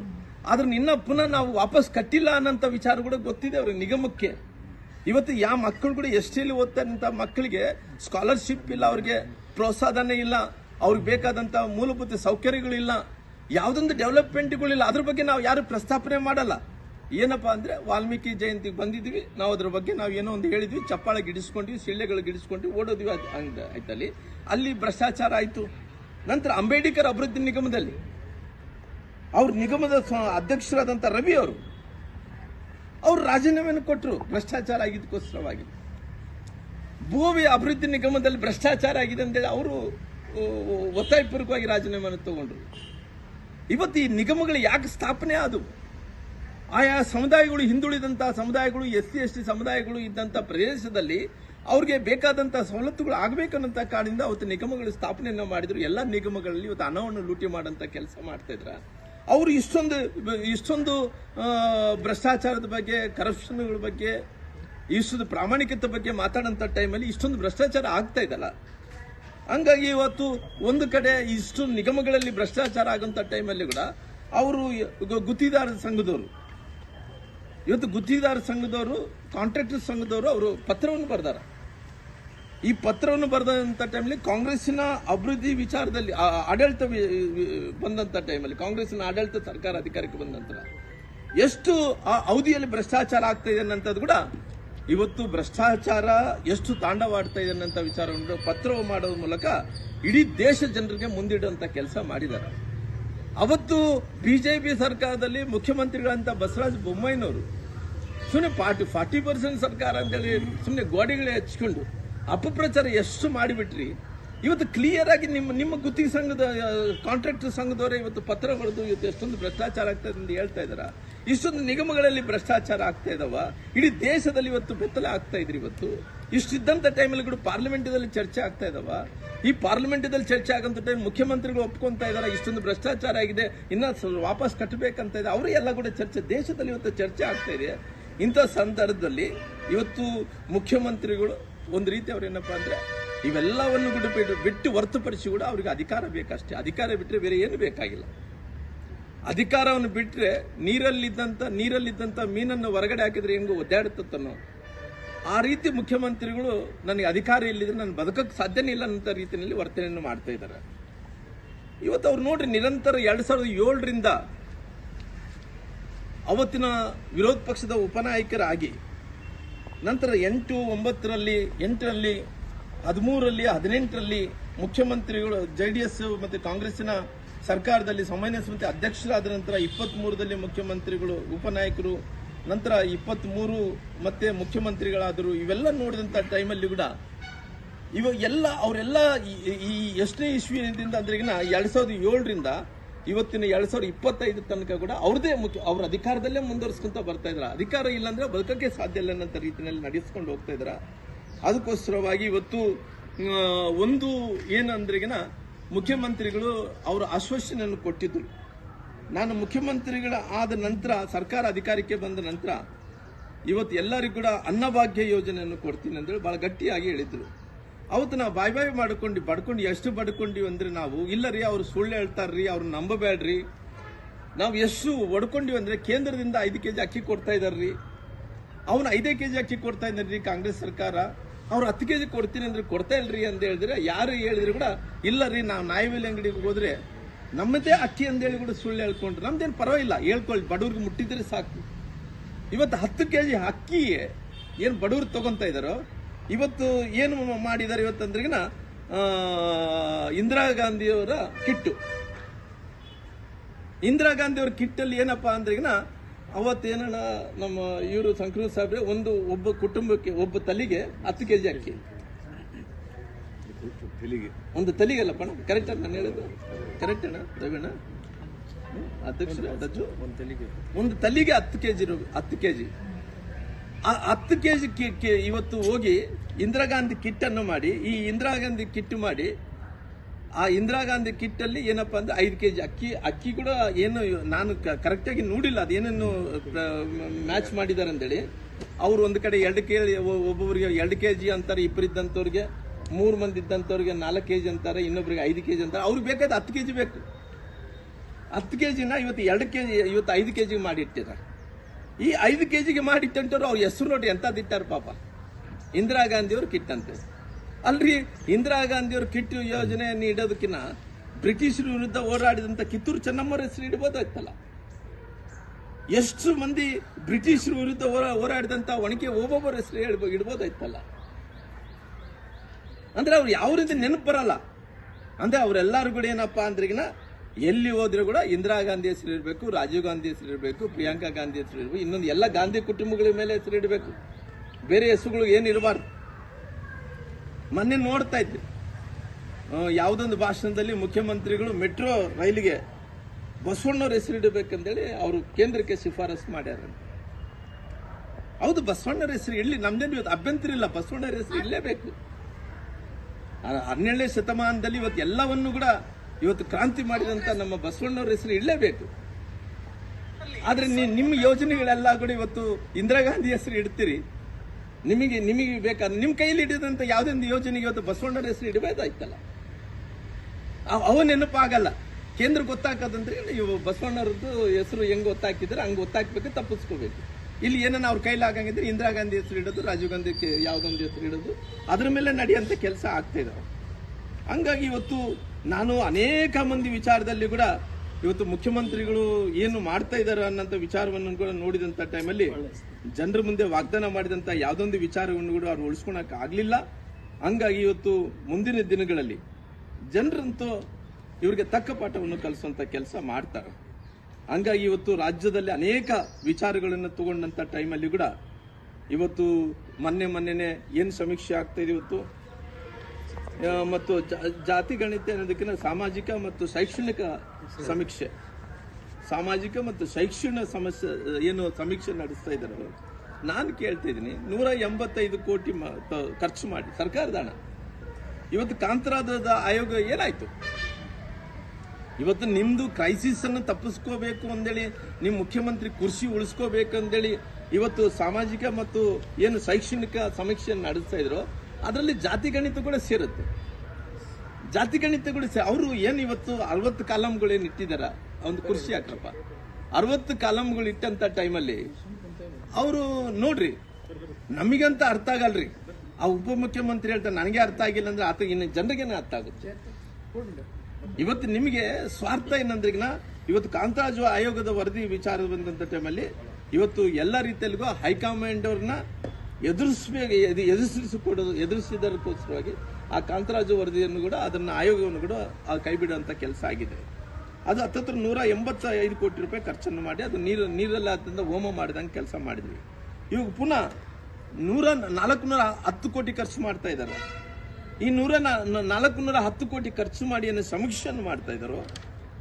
ಆದ್ರೆ ನಿನ್ನ ಪುನಃ ನಾವು ವಾಪಸ್ ಕಟ್ಟಿಲ್ಲ ಅನ್ನೋಂಥ ವಿಚಾರ ಕೂಡ ಗೊತ್ತಿದೆ ಅವ್ರಿಗೆ ನಿಗಮಕ್ಕೆ. ಇವತ್ತು ಯಾವ ಮಕ್ಕಳು ಕೂಡ ಎಷ್ಟೇಲಿ ಓದ್ತಾರಂತ ಮಕ್ಕಳಿಗೆ ಸ್ಕಾಲರ್ಶಿಪ್ ಇಲ್ಲ, ಅವ್ರಿಗೆ ಪ್ರೋತ್ಸಾಹನೇ ಇಲ್ಲ, ಅವ್ರಿಗೆ ಬೇಕಾದಂತ ಮೂಲಭೂತ ಸೌಕರ್ಯಗಳಿಲ್ಲ. ಯಾವುದೊಂದು ಡೆವಲಪ್ಮೆಂಟ್ಗಳಿಲ್ಲ ಅದ್ರ ಬಗ್ಗೆ ನಾವು ಯಾರು ಪ್ರಸ್ತಾಪನೆ ಮಾಡಲ್ಲ. ಏನಪ್ಪಾ ಅಂದ್ರೆ ವಾಲ್ಮೀಕಿ ಜಯಂತಿಗೆ ಬಂದಿದ್ವಿ. ನಾವು ಅದ್ರ ಬಗ್ಗೆ ನಾವು ಏನೋ ಒಂದು ಹೇಳಿದ್ವಿ. ಚಪ್ಪಾಳೆ ಗಿಡಿಸ್ಕೊಂಡ್ವಿ ಸಿಳ್ಳೆಗಳು ಗಿಡಿಸ್ಕೊಂಡ್ವಿ, ಓಡೋದ್ವಿ ಆಯ್ತಲ್ಲಿ. ಅಲ್ಲಿ ಭ್ರಷ್ಟಾಚಾರ ಆಯ್ತು. ನಂತರ ಅಂಬೇಡ್ಕರ್ ಅಭಿವೃದ್ಧಿ ನಿಗಮದಲ್ಲಿ. ಅವ್ರ ನಿಗಮದ ಅಧ್ಯಕ್ಷರಾದಂಥ ರವಿ ಅವರು. ಅವ್ರು ರಾಜೀನಾಮೆಯನ್ನು ಕೊಟ್ಟರು ಭ್ರಷ್ಟಾಚಾರ ಆಗಿದ್ದಕ್ಕೋಸ್ಕರವಾಗಿ ಭೂಮಿ ಅಭಿವೃದ್ಧಿ ನಿಗಮದಲ್ಲಿ ಭ್ರಷ್ಟಾಚಾರ ಆಗಿದೆ ಅಂತೇಳಿ ಅವರು ಒತ್ತಾಯಪೂರ್ವಕವಾಗಿ ರಾಜೀನಾಮೆಯನ್ನು ತಗೊಂಡ್ರು. ಇವತ್ತು ಈ ನಿಗಮಗಳು ಯಾಕೆ ಸ್ಥಾಪನೆ ಆದವು ಆಯಾ ಸಮುದಾಯಗಳು ಹಿಂದುಳಿದಂಥ ಸಮುದಾಯಗಳು ಎಸ್ ಸಿ ಎಸ್ ಟಿ ಸಮುದಾಯಗಳು ಇದ್ದಂಥ ಪ್ರದೇಶದಲ್ಲಿ ಅವ್ರಿಗೆ ಬೇಕಾದಂಥ ಸವಲತ್ತುಗಳು ಆಗಬೇಕನ್ನೋಂಥ ಕಾರಣದಿಂದ ಅವತ್ತು ನಿಗಮಗಳು ಸ್ಥಾಪನೆಯನ್ನು ಮಾಡಿದ್ರು. ಎಲ್ಲ ನಿಗಮಗಳಲ್ಲಿ ಇವತ್ತು ಹಣವನ್ನು ಲೂಟಿ ಮಾಡೋಂಥ ಕೆಲಸ ಮಾಡ್ತಾಯಿದ್ರು ಅವರು ಇಷ್ಟೊಂದು ಇಷ್ಟೊಂದು ಭ್ರಷ್ಟಾಚಾರದ ಬಗ್ಗೆ ಕರಪ್ಷನ್ಗಳ ಬಗ್ಗೆ, ಇಷ್ಟೊಂದು ಪ್ರಾಮಾಣಿಕತೆ ಬಗ್ಗೆ ಮಾತಾಡೋಂಥ ಟೈಮಲ್ಲಿ ಇಷ್ಟೊಂದು ಭ್ರಷ್ಟಾಚಾರ ಆಗ್ತಾ ಇದಲ್ಲ. ಹಂಗಾಗಿ ಇವತ್ತು ಒಂದು ಕಡೆ ಇಷ್ಟು ನಿಗಮಗಳಲ್ಲಿ ಭ್ರಷ್ಟಾಚಾರ ಆಗುವಂತ ಟೈಮಲ್ಲಿ ಕೂಡ ಅವರು ಗುತ್ತಿದಾರ ಸಂಘದವರು. ಇವತ್ತು ಗುತ್ತಿದಾರ ಸಂಘದವರು ಕಾಂಟ್ರಾಕ್ಟರ್ ಸಂಘದವರು ಅವರು ಪತ್ರವನ್ನು ಬರೆದಾರ. ಈ ಪತ್ರವನ್ನು ಬರೆದಂತ ಟೈಮಲ್ಲಿ ಕಾಂಗ್ರೆಸ್ಸಿನ ಅಭಿವೃದ್ಧಿ ವಿಚಾರದಲ್ಲಿ ಆಡಳಿತ ಬಂದಂಥ ಬಂದಂತ ಟೈಮಲ್ಲಿ ಕಾಂಗ್ರೆಸ್ನ ಆಡಳಿತ ಸರ್ಕಾರ ಅಧಿಕಾರಕ್ಕೆ ಬಂದ ನಂತರ, ಎಷ್ಟು ಆ ಅವಧಿಯಲ್ಲಿ ಭ್ರಷ್ಟಾಚಾರ ಆಗ್ತಾ ಇದೆ ಅನ್ನೋಂಥದ್ದು ಕೂಡ ಇವತ್ತು ಭ್ರಷ್ಟಾಚಾರ ಎಷ್ಟು ತಾಂಡವಾಡ್ತಾ ಇದೆ ಅನ್ನೋ ವಿಚಾರವನ್ನು ಪತ್ರವು ಮಾಡೋದ್ರ ಮೂಲಕ ಇಡೀ ದೇಶ ಜನರಿಗೆ ಮುಂದಿಡುವಂಥ ಕೆಲಸ ಮಾಡಿದ್ದಾರೆ. ಅವತ್ತು ಬಿಜೆಪಿ ಸರ್ಕಾರದಲ್ಲಿ ಮುಖ್ಯಮಂತ್ರಿಗಳಂತ ಬಸವರಾಜ ಬೊಮ್ಮಾಯಿನವರು ಸುಮ್ಮನೆ ಫಾರ್ಟಿ ಫಾರ್ಟಿ ಪರ್ಸೆಂಟ್ ಸರ್ಕಾರ ಅಂತೇಳಿ ಸುಮ್ಮನೆ ಗೋಡೆಗಳೇ ಹಚ್ಕೊಂಡು ಅಪಪ್ರಚಾರ ಎಷ್ಟು ಮಾಡಿಬಿಟ್ರಿ? ಇವತ್ತು ಕ್ಲಿಯರ್ ಆಗಿ ನಿಮ್ಮ ನಿಮ್ಮ ಗುತ್ತಿಗೆ ಸಂಘದ ಕಾಂಟ್ರಾಕ್ಟರ್ ಸಂಘದವರೇ ಇವತ್ತು ಪತ್ರ ಬರೆದು ಇವತ್ತು ಎಷ್ಟೊಂದು ಭ್ರಷ್ಟಾಚಾರ ಆಗ್ತದೆ ಅಂತ ಹೇಳ್ತಾ ಇದಾರ ಇಷ್ಟೊಂದು ನಿಗಮಗಳಲ್ಲಿ ಭ್ರಷ್ಟಾಚಾರ ಆಗ್ತಾ ಇದಾವ. ಇಡೀ ದೇಶದಲ್ಲಿ ಇವತ್ತು ಬೆತ್ತಲೆ ಆಗ್ತಾ ಇದ್ರಿ ಇವತ್ತು. ಇಷ್ಟಿದ್ದಂತ ಟೈಮಲ್ಲಿ ಕೂಡ ಪಾರ್ಲಿಮೆಂಟದಲ್ಲಿ ಚರ್ಚೆ ಆಗ್ತಾ ಇದಾವ. ಈ ಪಾರ್ಲಿಮೆಂಟದಲ್ಲಿ ಚರ್ಚೆ ಆಗಂತ ಟೈಮ್ ಮುಖ್ಯಮಂತ್ರಿಗಳು ಒಪ್ಕೊಂತ ಇದಾರೆ, ಇಷ್ಟೊಂದು ಭ್ರಷ್ಟಾಚಾರ ಆಗಿದೆ, ಇನ್ನ ವಾಪಸ್ ಕಟ್ಟಬೇಕಂತ ಇದೆ. ಅವರು ಎಲ್ಲ ಕೂಡ ಚರ್ಚೆ, ದೇಶದಲ್ಲಿ ಇವತ್ತು ಚರ್ಚೆ ಆಗ್ತಾ ಇದೆ. ಇಂಥ ಸಂದರ್ಭದಲ್ಲಿ ಇವತ್ತು ಮುಖ್ಯಮಂತ್ರಿಗಳು ಒಂದು ರೀತಿ ಅವ್ರೇನಪ್ಪ ಅಂದರೆ, ಇವೆಲ್ಲವನ್ನು ಬಿಟ್ಟು ಬಿಟ್ಟು ಹೊರತುಪಡಿಸಿ ಕೂಡ ಅವ್ರಿಗೆ ಅಧಿಕಾರ ಬೇಕಷ್ಟೇ. ಅಧಿಕಾರ ಬಿಟ್ಟರೆ ಬೇರೆ ಏನು ಬೇಕಾಗಿಲ್ಲ. ಅಧಿಕಾರವನ್ನು ಬಿಟ್ಟರೆ ನೀರಲ್ಲಿದ್ದಂಥ ನೀರಲ್ಲಿದ್ದಂಥ ಮೀನನ್ನು ಹೊರಗಡೆ ಹಾಕಿದ್ರೆ ಹೆಂಗೋ ಒದ್ದಾಡುತ್ತನೋ ಆ ರೀತಿ ಮುಖ್ಯಮಂತ್ರಿಗಳು ನನಗೆ ಅಧಿಕಾರ ಇಲ್ಲಿದ್ರೆ ನಾನು ಬದುಕಕ್ಕೆ ಸಾಧ್ಯನೇ ಇಲ್ಲ ಅಂತ ರೀತಿಯಲ್ಲಿ ವರ್ತನೆಯನ್ನು ಮಾಡ್ತಾ ಇದ್ದಾರೆ. ಇವತ್ತು ಅವ್ರು ನೋಡ್ರಿ, ನಿರಂತರ ಎರಡು ಸಾವಿರದ ಏಳರಿಂದ ಅವತ್ತಿನ ವಿರೋಧ ಪಕ್ಷದ ಉಪನಾಯಕರಾಗಿ, ನಂತರ ಎಂಟು ಒಂಬತ್ತರಲ್ಲಿ, ಎಂಟರಲ್ಲಿ, ಹದಿಮೂರರಲ್ಲಿ, ಹದಿನೆಂಟರಲ್ಲಿ ಮುಖ್ಯಮಂತ್ರಿಗಳು, ಜೆ ಡಿ ಎಸ್ ಮತ್ತು ಕಾಂಗ್ರೆಸ್ಸಿನ ಸರ್ಕಾರದಲ್ಲಿ ಸಾಮಾನ್ಯ ಸಮಿತಿ ಅಧ್ಯಕ್ಷರಾದ ನಂತರ ಇಪ್ಪತ್ತ್ ಮುಖ್ಯಮಂತ್ರಿಗಳು, ಉಪನಾಯಕರು, ನಂತರ ಇಪ್ಪತ್ತ್ಮೂರು ಮತ್ತೆ ಮುಖ್ಯಮಂತ್ರಿಗಳಾದರು. ಇವೆಲ್ಲ ನೋಡಿದಂಥ ಟೈಮಲ್ಲಿ ಕೂಡ ಇವ ಎಲ್ಲ, ಅವರೆಲ್ಲ ಈ- ಎಷ್ಟನೇ ಇಸ್ವಿಯಿಂದ ಅಂದ್ರೆಗಿನ ಎರಡು ಸಾವಿರದ ಏಳರಿಂದ ಇವತ್ತಿನ ಎರಡು ಸಾವಿರದ ಇಪ್ಪತ್ತೈದು ತನಕ ಕೂಡ ಅವ್ರದೇ ಮುಖ್ಯ, ಅವ್ರ ಅಧಿಕಾರದಲ್ಲೇ ಮುಂದುವರಿಸ್ಕೊಂತ ಬರ್ತಾ ಇದ್ರ. ಅಧಿಕಾರ ಇಲ್ಲಾಂದ್ರೆ ಬದುಕಕ್ಕೆ ಸಾಧ್ಯ ಇಲ್ಲ ಅನ್ನೋ ರೀತಿಯಲ್ಲಿ ನಡೆಸ್ಕೊಂಡು ಹೋಗ್ತಾ ಇದ್ರ. ಅದಕ್ಕೋಸ್ಕರವಾಗಿ ಇವತ್ತು ಒಂದು ಏನಂದ್ರೆಗಿನ ಮುಖ್ಯಮಂತ್ರಿಗಳು ಅವರ ಆಶ್ವಾಸನೆಯನ್ನು ಕೊಟ್ಟಿದ್ದರು ನಾನು ಮುಖ್ಯಮಂತ್ರಿಗಳ ಆದ ನಂತರ, ಸರ್ಕಾರ ಅಧಿಕಾರಕ್ಕೆ ಬಂದ ನಂತರ ಇವತ್ತು ಎಲ್ಲರಿಗೂ ಕೂಡ ಅನ್ನಭಾಗ್ಯ ಯೋಜನೆಯನ್ನು ಕೊಡ್ತೀನಿ ಅಂತೇಳಿ ಬಹಳ ಗಟ್ಟಿಯಾಗಿ ಹೇಳಿದರು. ಅವತ್ತು ನಾವು ಬಾಯ್ ಬಾಯ್ ಮಾಡ್ಕೊಂಡು, ಬಡ್ಕೊಂಡು ಎಷ್ಟು ಬಡ್ಕೊಂಡಿವಿ ಅಂದ್ರೆ ನಾವು, ಇಲ್ಲ ರೀ ಅವ್ರು ಸುಳ್ಳು ಹೇಳ್ತಾರ್ರಿ ಅವ್ರನ್ನ ನಂಬಬೇಡ್ರಿ. ನಾವು ಎಷ್ಟು ಒಡ್ಕೊಂಡಿವಿ ಅಂದ್ರೆ ಕೇಂದ್ರದಿಂದ ಐದು ಕೆ ಜಿ ಅಕ್ಕಿ ಕೊಡ್ತಾ ಇದಾರ್ರಿ. ಅವನು ಐದೇ ಕೆ ಜಿ ಅಕ್ಕಿ ಕೊಡ್ತಾ ಇದ್ದಾರೆ ರೀ ಕಾಂಗ್ರೆಸ್ ಸರ್ಕಾರ. ಅವ್ರು ಹತ್ತು ಕೆ ಜಿ ಕೊಡ್ತೀನಿ ಅಂದ್ರೆ ಕೊಡ್ತಾ ಇಲ್ರಿ ಅಂತ ಹೇಳಿದ್ರೆ ಯಾರು ಹೇಳಿದ್ರು ಕೂಡ, ಇಲ್ಲ ರೀ, ನಾವು ನಾಯಿವೇಲಿ ಅಂಗಡಿಗೆ ಹೋದ್ರೆ ನಮ್ಮದೇ ಅಕ್ಕಿ ಅಂತೇಳಿ ಕೂಡ ಸುಳ್ಳು ಹೇಳ್ಕೊಂಡ್ರು. ನಮ್ದೇನು ಪರವಾಗಿಲ್ಲ ಹೇಳ್ಕೊಳ್ಳಿ ಬಡವ್ರಿಗೆ ಮುಟ್ಟಿದ್ರೆ ಸಾಕು. ಇವತ್ತು ಹತ್ತು ಕೆ ಜಿ ಅಕ್ಕಿ ಏನು ಬಡವ್ರು ತಗೊಂತ ಇದ್ದಾರೋ ಇವತ್ತು ಏನು ಮಾಡಿದ್ದಾರೆ ಇವತ್ತಂದ್ರಿಗಿನ ಇಂದಿರಾ ಗಾಂಧಿಯವರ ಕಿಟ್ಟು. ಇಂದಿರಾ ಗಾಂಧಿ ಅವ್ರ ಕಿಟ್ಟಲ್ಲಿ ಏನಪ್ಪಾ ಅಂದ್ರಿಗಿನ ಅವತ್ತೇನಣ್ಣ ನಮ್ಮ ಇವರು ಸಂಕ್ರೂರ್ ಸಾಹೇಬ್ರೆ ಒಂದು ಒಬ್ಬ ಕುಟುಂಬಕ್ಕೆ ಒಬ್ಬ ತಲೆಗೆ ಹತ್ತು ಕೆಜಿ ಅಕ್ಕಿ. ತಲಿಗೆ. ಒಂದು ತಲೆಗಲ್ಲಪ್ಪ ಕರೆಕ್ಟ್ ಅಣ್ಣ ನಾನು ಹೇಳಿದ್ದು? ಕರೆಕ್ಟ್ ಅಣ್ಣ ರವಿಣ್ಣ? ಅಧ್ಯಕ್ಷ ರಜ್ಜು? ಒಂದು ತಲೆಗೆ. ಒಂದು ತಲೆಗೆ ಹತ್ತು ಕೆಜಿ ಹತ್ತು ಕೆಜಿ ಆ ಹತ್ತು ಕೆಜಿ ಇವತ್ತು ಹೋಗಿ ಇಂದಿರಾ ಗಾಂಧಿ ಕಿಟ್ಟನ್ನು ಮಾಡಿ ಈ ಇಂದಿರಾ ಗಾಂಧಿ ಕಿಟ್ ಮಾಡಿ ಆ ಇಂದಿರಾ ಗಾಂಧಿ ಕಿಟ್ ಅಲ್ಲಿ ಏನಪ್ಪಾ ಅಂದ್ರೆ ಐದು ಕೆಜಿ ಅಕ್ಕಿ ಅಕ್ಕಿ ಕೂಡ ಏನು ನಾನು ಕರೆಕ್ಟ್ ಆಗಿ ನೋಡಿಲ್ಲ ಅದೇನೇನು ಮ್ಯಾಚ್ ಮಾಡಿದ್ದಾರೆ ಅಂತೇಳಿ. ಅವ್ರು ಒಂದು ಕಡೆ ಎರಡು ಕೆ ಒಬ್ಬೊಬ್ಬರಿಗೆ ಎರಡು ಕೆ ಜಿ ಅಂತಾರೆ ಇಬ್ಬರಿದ್ದಂಥವ್ರಿಗೆ ಮೂರು ಮಂದಿ ಇದ್ದಂಥವ್ರಿಗೆ ನಾಲ್ಕು ಕೆ ಜಿ ಅಂತಾರೆ, ಇನ್ನೊಬ್ರಿಗೆ ಐದು ಕೆ ಜಿ ಅಂತಾರೆ. ಅವ್ರಿಗೆ ಬೇಕಾದ ಹತ್ತು ಕೆ ಜಿ ಬೇಕು. ಹತ್ತು ಕೆ ಜಿನ ಇವತ್ತು ಎರಡು ಕೆ ಜಿ ಇವತ್ತು ಐದು ಕೆ ಜಿಗೆ ಮಾಡಿಟ್ಟಿದ್ದಾರೆ. ಈ ಐದು ಕೆ ಜಿಗೆ ಮಾಡಿಟ್ಟಂಥವ್ರು ಅವ್ರ ಹೆಸರು ನೋಡಿ ಎಂಥದ್ದಿಟ್ಟಾರ ಪಾಪ. ಇಂದಿರಾ ಗಾಂಧಿಯವ್ರು ಕಿಟ್ ಅಂತೆ ಅಲ್ರಿ, ಇಂದಿರಾ ಗಾಂಧಿಯವ್ರ ಕಿಟ್ಟು ಯೋಜನೆಯನ್ನು ಇಡೋದಕ್ಕಿಂತ ಬ್ರಿಟಿಷರು ವಿರುದ್ಧ ಹೋರಾಡಿದಂಥ ಕಿತ್ತೂರು ಚೆನ್ನಮ್ಮರ ಹೆಸರು ಇಡಬಹುದಾಯ್ತಲ್ಲ ಎಷ್ಟು ಮಂದಿ ಬ್ರಿಟಿಷರು ವಿರುದ್ಧ ಹೋರಾ ಹೋರಾಡಿದಂಥ ಒಣಕೆ ಒಬ್ಬೊಬ್ಬರ ಹೆಸರು ಹೇಳ್ಬೋ, ಇಡ್ಬೋದಾಯ್ತಲ್ಲ? ಅಂದ್ರೆ ಅವ್ರು ಯಾವ ರೀತಿ ನೆನಪು ಬರಲ್ಲ. ಅಂದ್ರೆ ಅವರೆಲ್ಲರೂ ಕೂಡ ಏನಪ್ಪ ಅಂದ್ರಿಗಿನ ಎಲ್ಲಿ ಹೋದ್ರೆ ಕೂಡ ಇಂದಿರಾ ಗಾಂಧಿ ಹೆಸರು ಇರಬೇಕು ರಾಜೀವ್ ಗಾಂಧಿ ಹೆಸರು ಇರಬೇಕು ಪ್ರಿಯಾಂಕಾ ಗಾಂಧಿ ಹೆಸರು ಇರಬೇಕು ಇನ್ನೊಂದು ಎಲ್ಲ ಗಾಂಧಿ ಕುಟುಂಬಗಳ ಮೇಲೆ ಹೆಸರು ಇಡಬೇಕು. ಬೇರೆ ಹೆಸರುಗಳು ಏನು ಇರಬಾರ್ದು. ಮೊನ್ನೆ ನೋಡ್ತಾ ಇದ್ದೆ. ಯಾವುದೊಂದು ಭಾಷಣದಲ್ಲಿ ಮುಖ್ಯಮಂತ್ರಿಗಳು ಮೆಟ್ರೋ ರೈಲಿಗೆ ಬಸವಣ್ಣವ್ರ ಹೆಸರು ಇಡಬೇಕಂತೇಳಿ ಅವರು ಕೇಂದ್ರಕ್ಕೆ ಶಿಫಾರಸು ಮಾಡ್ಯಾರ ಹೌದು ಬಸವಣ್ಣರ ಹೆಸರು ಇರಲಿ ನಮ್ದೇನು ಇವತ್ತು ಅಭ್ಯಂತರ ಇಲ್ಲ. ಬಸವಣ್ಣರ ಹೆಸರು ಇರಲೇಬೇಕು ಹನ್ನೆರಡನೇ ಶತಮಾನದಲ್ಲಿ ಇವತ್ತು ಎಲ್ಲವನ್ನು ಕೂಡ ಇವತ್ತು ಕ್ರಾಂತಿ ಮಾಡಿದಂತ ನಮ್ಮ ಬಸವಣ್ಣವ್ರ ಹೆಸರು ಇಡಲೇಬೇಕು. ಆದ್ರೆ ನಿಮ್ಮ ಯೋಜನೆಗಳೆಲ್ಲ ಕೂಡ ಇವತ್ತು ಇಂದಿರಾ ಗಾಂಧಿ ಹೆಸರು ಇಡ್ತೀರಿ. ನಿಮಗೆ ನಿಮಗೆ ಬೇಕಾದ ನಿಮ್ಮ ಕೈಯಲ್ಲಿ ಹಿಡಿದಂತ ಯಾವುದೊಂದು ಯೋಜನೆಗೆ ಇವತ್ತು ಬಸವಣ್ಣರ ಹೆಸರು ಇಡಬೇಕಾಯ್ತಲ್ಲ? ಅವ್- ನೆನಪಾಗಲ್ಲ. ಕೇಂದ್ರ ಗೊತ್ತಾಕದಂದ್ರೆ ಇವು ಬಸವಣ್ಣರದ್ದು ಹೆಸರು ಹೆಂಗ್ ಗೊತ್ತಾಕಿದ್ರೆ ಹಂಗ್ ಗೊತ್ತಾಕ್ಬೇಕು, ತಪ್ಪಿಸ್ಕೋಬೇಕು. ಇಲ್ಲಿ ಏನನ್ನ ಅವ್ರ ಕೈಲಿ ಆಗಂಗಿದ್ರೆ ಇಂದಿರಾ ಗಾಂಧಿ ಹೆಸರು ಇಡೋದು ರಾಜೀವ್ ಗಾಂಧಿ ಯಾವ್ದೊಂದು ಹೆಸರು ಇಡೋದು ಅದ್ರ ಮೇಲೆ ನಡೆಯುವಂತ ಕೆಲಸ ಆಗ್ತಾ ಇದಾವೆ ಹಂಗಾಗಿ ಇವತ್ತು ನಾನು ಅನೇಕ ಮಂದಿ ವಿಚಾರದಲ್ಲಿ ಕೂಡ ಇವತ್ತು ಮುಖ್ಯಮಂತ್ರಿಗಳು ಏನು ಮಾಡ್ತಾ ಇದ್ದಾರೆ ಅನ್ನೋಂಥ ವಿಚಾರವನ್ನು ಕೂಡ ನೋಡಿದಂತ ಟೈಮಲ್ಲಿ ಜನರ ಮುಂದೆ ವಾಗ್ದಾನ ಮಾಡಿದಂತ ಯಾವುದೊಂದು ವಿಚಾರವನ್ನು ಕೂಡ ಅವ್ರು ಉಳಿಸ್ಕೊಳಕ್ ಆಗ್ಲಿಲ್ಲ. ಹಂಗಾಗಿ ಇವತ್ತು ಮುಂದಿನ ದಿನಗಳಲ್ಲಿ ಜನರಂತೂ ಇವ್ರಿಗೆ ತಕ್ಕ ಪಾಠವನ್ನು ಕಲಿಸುವಂತ ಕೆಲಸ ಮಾಡ್ತಾರೆ. ಹಂಗಾಗಿ ಇವತ್ತು ರಾಜ್ಯದಲ್ಲಿ ಅನೇಕ ವಿಚಾರಗಳನ್ನು ತಗೊಂಡಂತ ಟೈಮಲ್ಲಿ ಕೂಡ ಇವತ್ತು ಮೊನ್ನೆ ಮೊನ್ನೆನೆ ಏನು ಸಮೀಕ್ಷೆ ಆಗ್ತಾ ಇದೆ ಇವತ್ತು? ಮತ್ತು ಜಾತಿ ಗಣಿತ ಅನ್ನೋದಕ್ಕಿಂತ ಸಾಮಾಜಿಕ ಮತ್ತು ಶೈಕ್ಷಣಿಕ ಸಮೀಕ್ಷೆ. ಸಾಮಾಜಿಕ ಮತ್ತು ಶೈಕ್ಷಣಿಕ ಸಮಸ್ಯೆ ಏನು ಸಮೀಕ್ಷೆ ನಡೆಸ್ತಾ ಇದ್ದಾರೆ ಅವರು. ನಾನು ಕೇಳ್ತಾ ಇದ್ದೀನಿ, ನೂರ ಎಂಬತ್ತೈದು ಕೋಟಿ ಖರ್ಚು ಮಾಡಿ, ಸರ್ಕಾರದ ಹಣ. ಇವತ್ತು ಕಾಂತರಾದ ಆಯೋಗ ಏನಾಯ್ತು? ಇವತ್ತು ನಿಮ್ದು ಕ್ರೈಸಿಸ್ ಅನ್ನು ತಪ್ಪಿಸ್ಕೋಬೇಕು ಅಂದೇಳಿ ನಿಮ್ಮ ಮುಖ್ಯಮಂತ್ರಿ ಕೃಷಿ ಉಳಿಸ್ಕೋಬೇಕು ಅಂದೇಳಿ ಇವತ್ತು ಸಾಮಾಜಿಕ ಮತ್ತು ಏನು ಶೈಕ್ಷಣಿಕ ಸಮೀಕ್ಷೆ ನಡೆಸ್ತಾ ಇದ್ರು, ಅದರಲ್ಲಿ ಜಾತಿ ಗಣಿತ ಕೂಡ ಸೇರುತ್ತೆ. ಜಾತಿ ಗಣಿತ ಕೂಡ ಸೇ, ಅವರು ಏನು ಇವತ್ತು ಅರವತ್ತು ಕಾಲಮ್ಗಳೇನು ಇಟ್ಟಿದ್ದಾರೆ ಒಂದು ಕುರ್ಚಿ ಹಾಕ್ರಪ್ಪ ಅರವತ್ತು ಕಾಲಂಗಳು ಇಟ್ಟಂತ ಟೈಮಲ್ಲಿ ಅವರು ನೋಡ್ರಿ, ನಮಗಂತ ಅರ್ಥ ಆಗಲ್ರಿ. ಆ ಉಪಮುಖ್ಯಮಂತ್ರಿ ಹೇಳ್ತಾರೆ ನನಗೆ ಅರ್ಥ ಆಗಿಲ್ಲ ಅಂದ್ರೆ ಆತ ಇನ್ನು ಜನರಿಗೇನೆ ಅರ್ಥ ಆಗುತ್ತೆ? ಇವತ್ತು ನಿಮಗೆ ಸ್ವಾರ್ಥ ಏನಂದ್ರಿಗಿನ ಇವತ್ತು ಕಾಂತರಾಜು ಆಯೋಗದ ವರದಿ ವಿಚಾರ ಬಂದಂತ ಟೈಮಲ್ಲಿ ಇವತ್ತು ಎಲ್ಲ ರೀತಿಯಲ್ಲಿಗೂ ಹೈಕಮಾಂಡ್ ಅವ್ರನ್ನ ಎದುರಿಸಬೇಕು ಎದುರಿಸಿಕೊಡೋದು ಎದುರಿಸಿದಕ್ಕೋಸ್ಕರವಾಗಿ ಆ ಕಾಂತರಾಜು ವರದಿಯನ್ನು ಕೂಡ ಅದನ್ನು ಆಯೋಗವನ್ನು ಕೂಡ ಕೈ ಬಿಡುವಂತ ಕೆಲಸ ಆಗಿದೆ. ಅದು ಹತ್ತತ್ರ ನೂರ ಎಂಬತ್ತೈದು ಕೋಟಿ ರೂಪಾಯಿ ಖರ್ಚನ್ನು ಮಾಡಿ, ಅದು ನೀರು ನೀರಲ್ಲ ಅದರಿಂದ ಹೋಮ ಮಾಡಿದಂಗೆ ಕೆಲಸ ಮಾಡಿದ್ವಿ. ಇವಾಗ ಪುನಃ ನೂರ ನಾಲ್ಕು ನೂರ ಹತ್ತು ಕೋಟಿ ಖರ್ಚು ಮಾಡ್ತಾ ಇದ್ದಾರೆ. ಈ ನೂರ ನಾಲ್ಕು ನೂರ ಹತ್ತು ಕೋಟಿ ಖರ್ಚು ಮಾಡಿ ಏನು ಸಮೀಕ್ಷೆಯನ್ನು ಮಾಡ್ತಾ ಇದ್ದಾರೋ.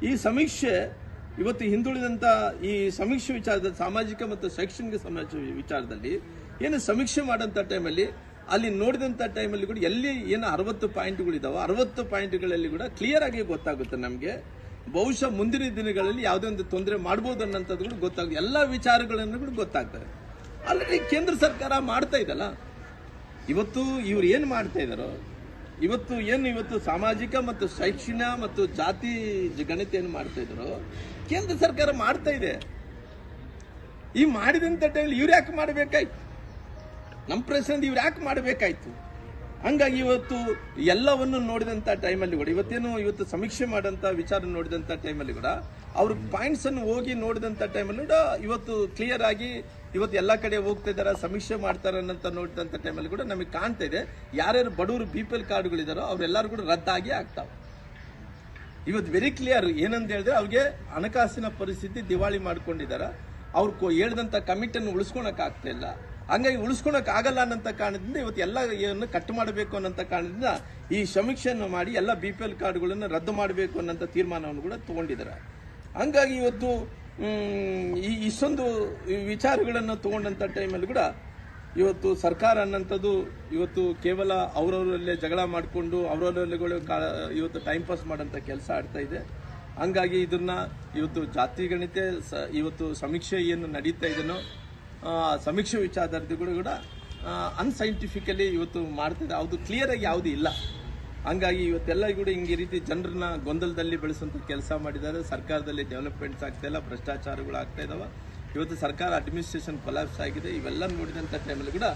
ಈ ಸಮೀಕ್ಷೆ ಇವತ್ತು ಹಿಂದುಳಿದಂಥ ಈ ಸಮೀಕ್ಷೆ ವಿಚಾರದ, ಸಾಮಾಜಿಕ ಮತ್ತು ಶೈಕ್ಷಣಿಕ ಸಮಾಜ ವಿಚಾರದಲ್ಲಿ ಏನು ಸಮೀಕ್ಷೆ ಮಾಡೋಂಥ ಟೈಮಲ್ಲಿ, ಅಲ್ಲಿ ನೋಡಿದಂಥ ಟೈಮಲ್ಲಿ ಕೂಡ ಎಲ್ಲಿ ಏನು ಅರವತ್ತು ಪಾಯಿಂಟ್ಗಳಿದಾವೆ, ಅರವತ್ತು ಪಾಯಿಂಟ್ಗಳಲ್ಲಿ ಕೂಡ ಕ್ಲಿಯರ್ ಆಗಿ ಗೊತ್ತಾಗುತ್ತೆ ನಮಗೆ. ಬಹುಶಃ ಮುಂದಿನ ದಿನಗಳಲ್ಲಿ ಯಾವುದೇ ಒಂದು ತೊಂದರೆ ಮಾಡ್ಬೋದು ಅನ್ನೋಂಥದ್ದು ಕೂಡ ಗೊತ್ತಾಗ್ತದೆ. ಎಲ್ಲ ವಿಚಾರಗಳನ್ನು ಕೂಡ ಗೊತ್ತಾಗ್ತದೆ. ಆಲ್ರೆಡಿ ಕೇಂದ್ರ ಸರ್ಕಾರ ಮಾಡ್ತಾ ಇದಲ್ಲ. ಇವತ್ತು ಇವ್ರು ಏನು ಮಾಡ್ತಾ ಇದ್ದಾರೋ ಇವತ್ತು ಏನು ಇವತ್ತು ಸಾಮಾಜಿಕ ಮತ್ತು ಶೈಕ್ಷಣಿಕ ಮತ್ತು ಜಾತಿ ಗಣಿತ ಏನು ಮಾಡ್ತಾ ಇದ್ದಾರೋ ಕೇಂದ್ರ ಸರ್ಕಾರ ಮಾಡ್ತಾ ಇದೆ. ಈ ಮಾಡಿದಂಥ ಟೈಮಲ್ಲಿ ಇವ್ರು ಯಾಕೆ ಮಾಡಬೇಕಾಯ್ತು? ನಮ್ಮ ಪ್ರೆಸಿಡೆಂಟ್ ಇವ್ರು ಯಾಕೆ ಮಾಡಬೇಕಾಯ್ತು? ಹಂಗಾಗಿ ಇವತ್ತು ಎಲ್ಲವನ್ನು ನೋಡಿದಂತ ಟೈಮಲ್ಲಿ ಕೂಡ, ಇವತ್ತೇನು ಇವತ್ತು ಸಮೀಕ್ಷೆ ಮಾಡಂತ ವಿಚಾರ ನೋಡಿದಂತ ಟೈಮಲ್ಲಿ ಕೂಡ, ಅವ್ರ ಪಾಯಿಂಟ್ಸ್ ಅನ್ನು ಹೋಗಿ ನೋಡಿದಂತ ಟೈಮಲ್ಲಿ ಕೂಡ ಇವತ್ತು ಕ್ಲಿಯರ್ ಆಗಿ ಇವತ್ತು ಎಲ್ಲ ಕಡೆ ಹೋಗ್ತಾ ಇದಾರೆ ಸಮೀಕ್ಷೆ ಮಾಡ್ತಾರೆ ಅನ್ನಂತ ನೋಡಿದಂತ ಟೈಮಲ್ಲಿ ಕೂಡ ನಮಗೆ ಕಾಣ್ತಾ ಇದೆ. ಯಾರ್ಯಾರು ಬಡವರು ಬಿ ಪಿ ಎಲ್ ಕಾರ್ಡ್ಗಳಿದಾರೋ ಅವರೆಲ್ಲರೂ ಕೂಡ ರದ್ದಾಗಿ ಆಗ್ತಾವೆ. ಇವತ್ತು ವೆರಿ ಕ್ಲಿಯರ್ ಏನಂತ ಹೇಳಿದ್ರೆ ಅವ್ರಿಗೆ ಹಣಕಾಸಿನ ಪರಿಸ್ಥಿತಿ ದಿವಾಳಿ ಮಾಡ್ಕೊಂಡಿದ್ದಾರೆ ಅವ್ರು ಹೇಳ್ದಂತ ಕಮಿಟನ್ನು ಉಳಿಸ್ಕೊಳಕ್ ಆಗ್ತಾ ಇಲ್ಲ. ಹಂಗಾಗಿ ಉಳಿಸ್ಕೊಳಕ್ ಆಗಲ್ಲ ಅನ್ನಂತ ಕಾರಣದಿಂದ ಇವತ್ತು ಎಲ್ಲ ಏನು ಕಟ್ ಮಾಡಬೇಕು ಅನ್ನಂತ ಕಾರಣದಿಂದ ಈ ಸಮೀಕ್ಷೆಯನ್ನು ಮಾಡಿ ಎಲ್ಲ ಬಿ ಪಿ ಎಲ್ ಕಾರ್ಡ್ಗಳನ್ನು ರದ್ದು ಮಾಡಬೇಕು ಅನ್ನೋಂಥ ತೀರ್ಮಾನವನ್ನು ಕೂಡ ತಗೊಂಡಿದ್ದಾರೆ. ಹಂಗಾಗಿ ಇವತ್ತು ಈ ಇಷ್ಟೊಂದು ವಿಚಾರಗಳನ್ನು ತಗೊಂಡಂತ ಟೈಮಲ್ಲಿ ಕೂಡ ಇವತ್ತು ಸರ್ಕಾರ ಅನ್ನೋಂಥದ್ದು ಇವತ್ತು ಕೇವಲ ಅವರವರಲ್ಲೇ ಜಗಳ ಮಾಡಿಕೊಂಡು ಅವರವರಲ್ಲೇ ಇವತ್ತು ಟೈಮ್ ಪಾಸ್ ಮಾಡೋಂಥ ಕೆಲಸ ಆಡ್ತಾ ಇದೆ. ಹಂಗಾಗಿ ಇದನ್ನ ಇವತ್ತು ಜಾತಿ ಗಣಿತೆ ಇವತ್ತು ಸಮೀಕ್ಷೆ ಏನು ನಡೀತಾ ಇದೆನೋ ಆ, ಸಮೀಕ್ಷೆ ವಿಚಾರದಲ್ಲಿ ಕೂಡ ಕೂಡ ಅನ್ಸೈಂಟಿಫಿಕಲಿ ಇವತ್ತು ಮಾಡ್ತಿದೆ. ಅದು ಕ್ಲಿಯರ್ ಆಗಿ ಯಾವುದು ಇಲ್ಲ. ಹಂಗಾಗಿ ಇವತ್ತೆಲ್ಲ ಕೂಡ ಹಿಂಗೆ ರೀತಿ ಜನರನ್ನ ಗೊಂದಲದಲ್ಲಿ ಬೆಳೆಸುವಂಥ ಕೆಲಸ ಮಾಡಿದ್ದಾರೆ. ಸರ್ಕಾರದಲ್ಲಿ ಡೆವಲಪ್ಮೆಂಟ್ಸ್ ಆಗ್ತಾ ಭ್ರಷ್ಟಾಚಾರಗಳು ಆಗ್ತಾ ಇದಾವೆ. ಇವತ್ತು ಸರ್ಕಾರ ಅಡ್ಮಿನಿಸ್ಟ್ರೇಷನ್ ಕೊಲಾಪ್ಸ್ ಆಗಿದೆ. ಇವೆಲ್ಲ ನೋಡಿದಂಥ ಟೈಮಲ್ಲಿ ಕೂಡ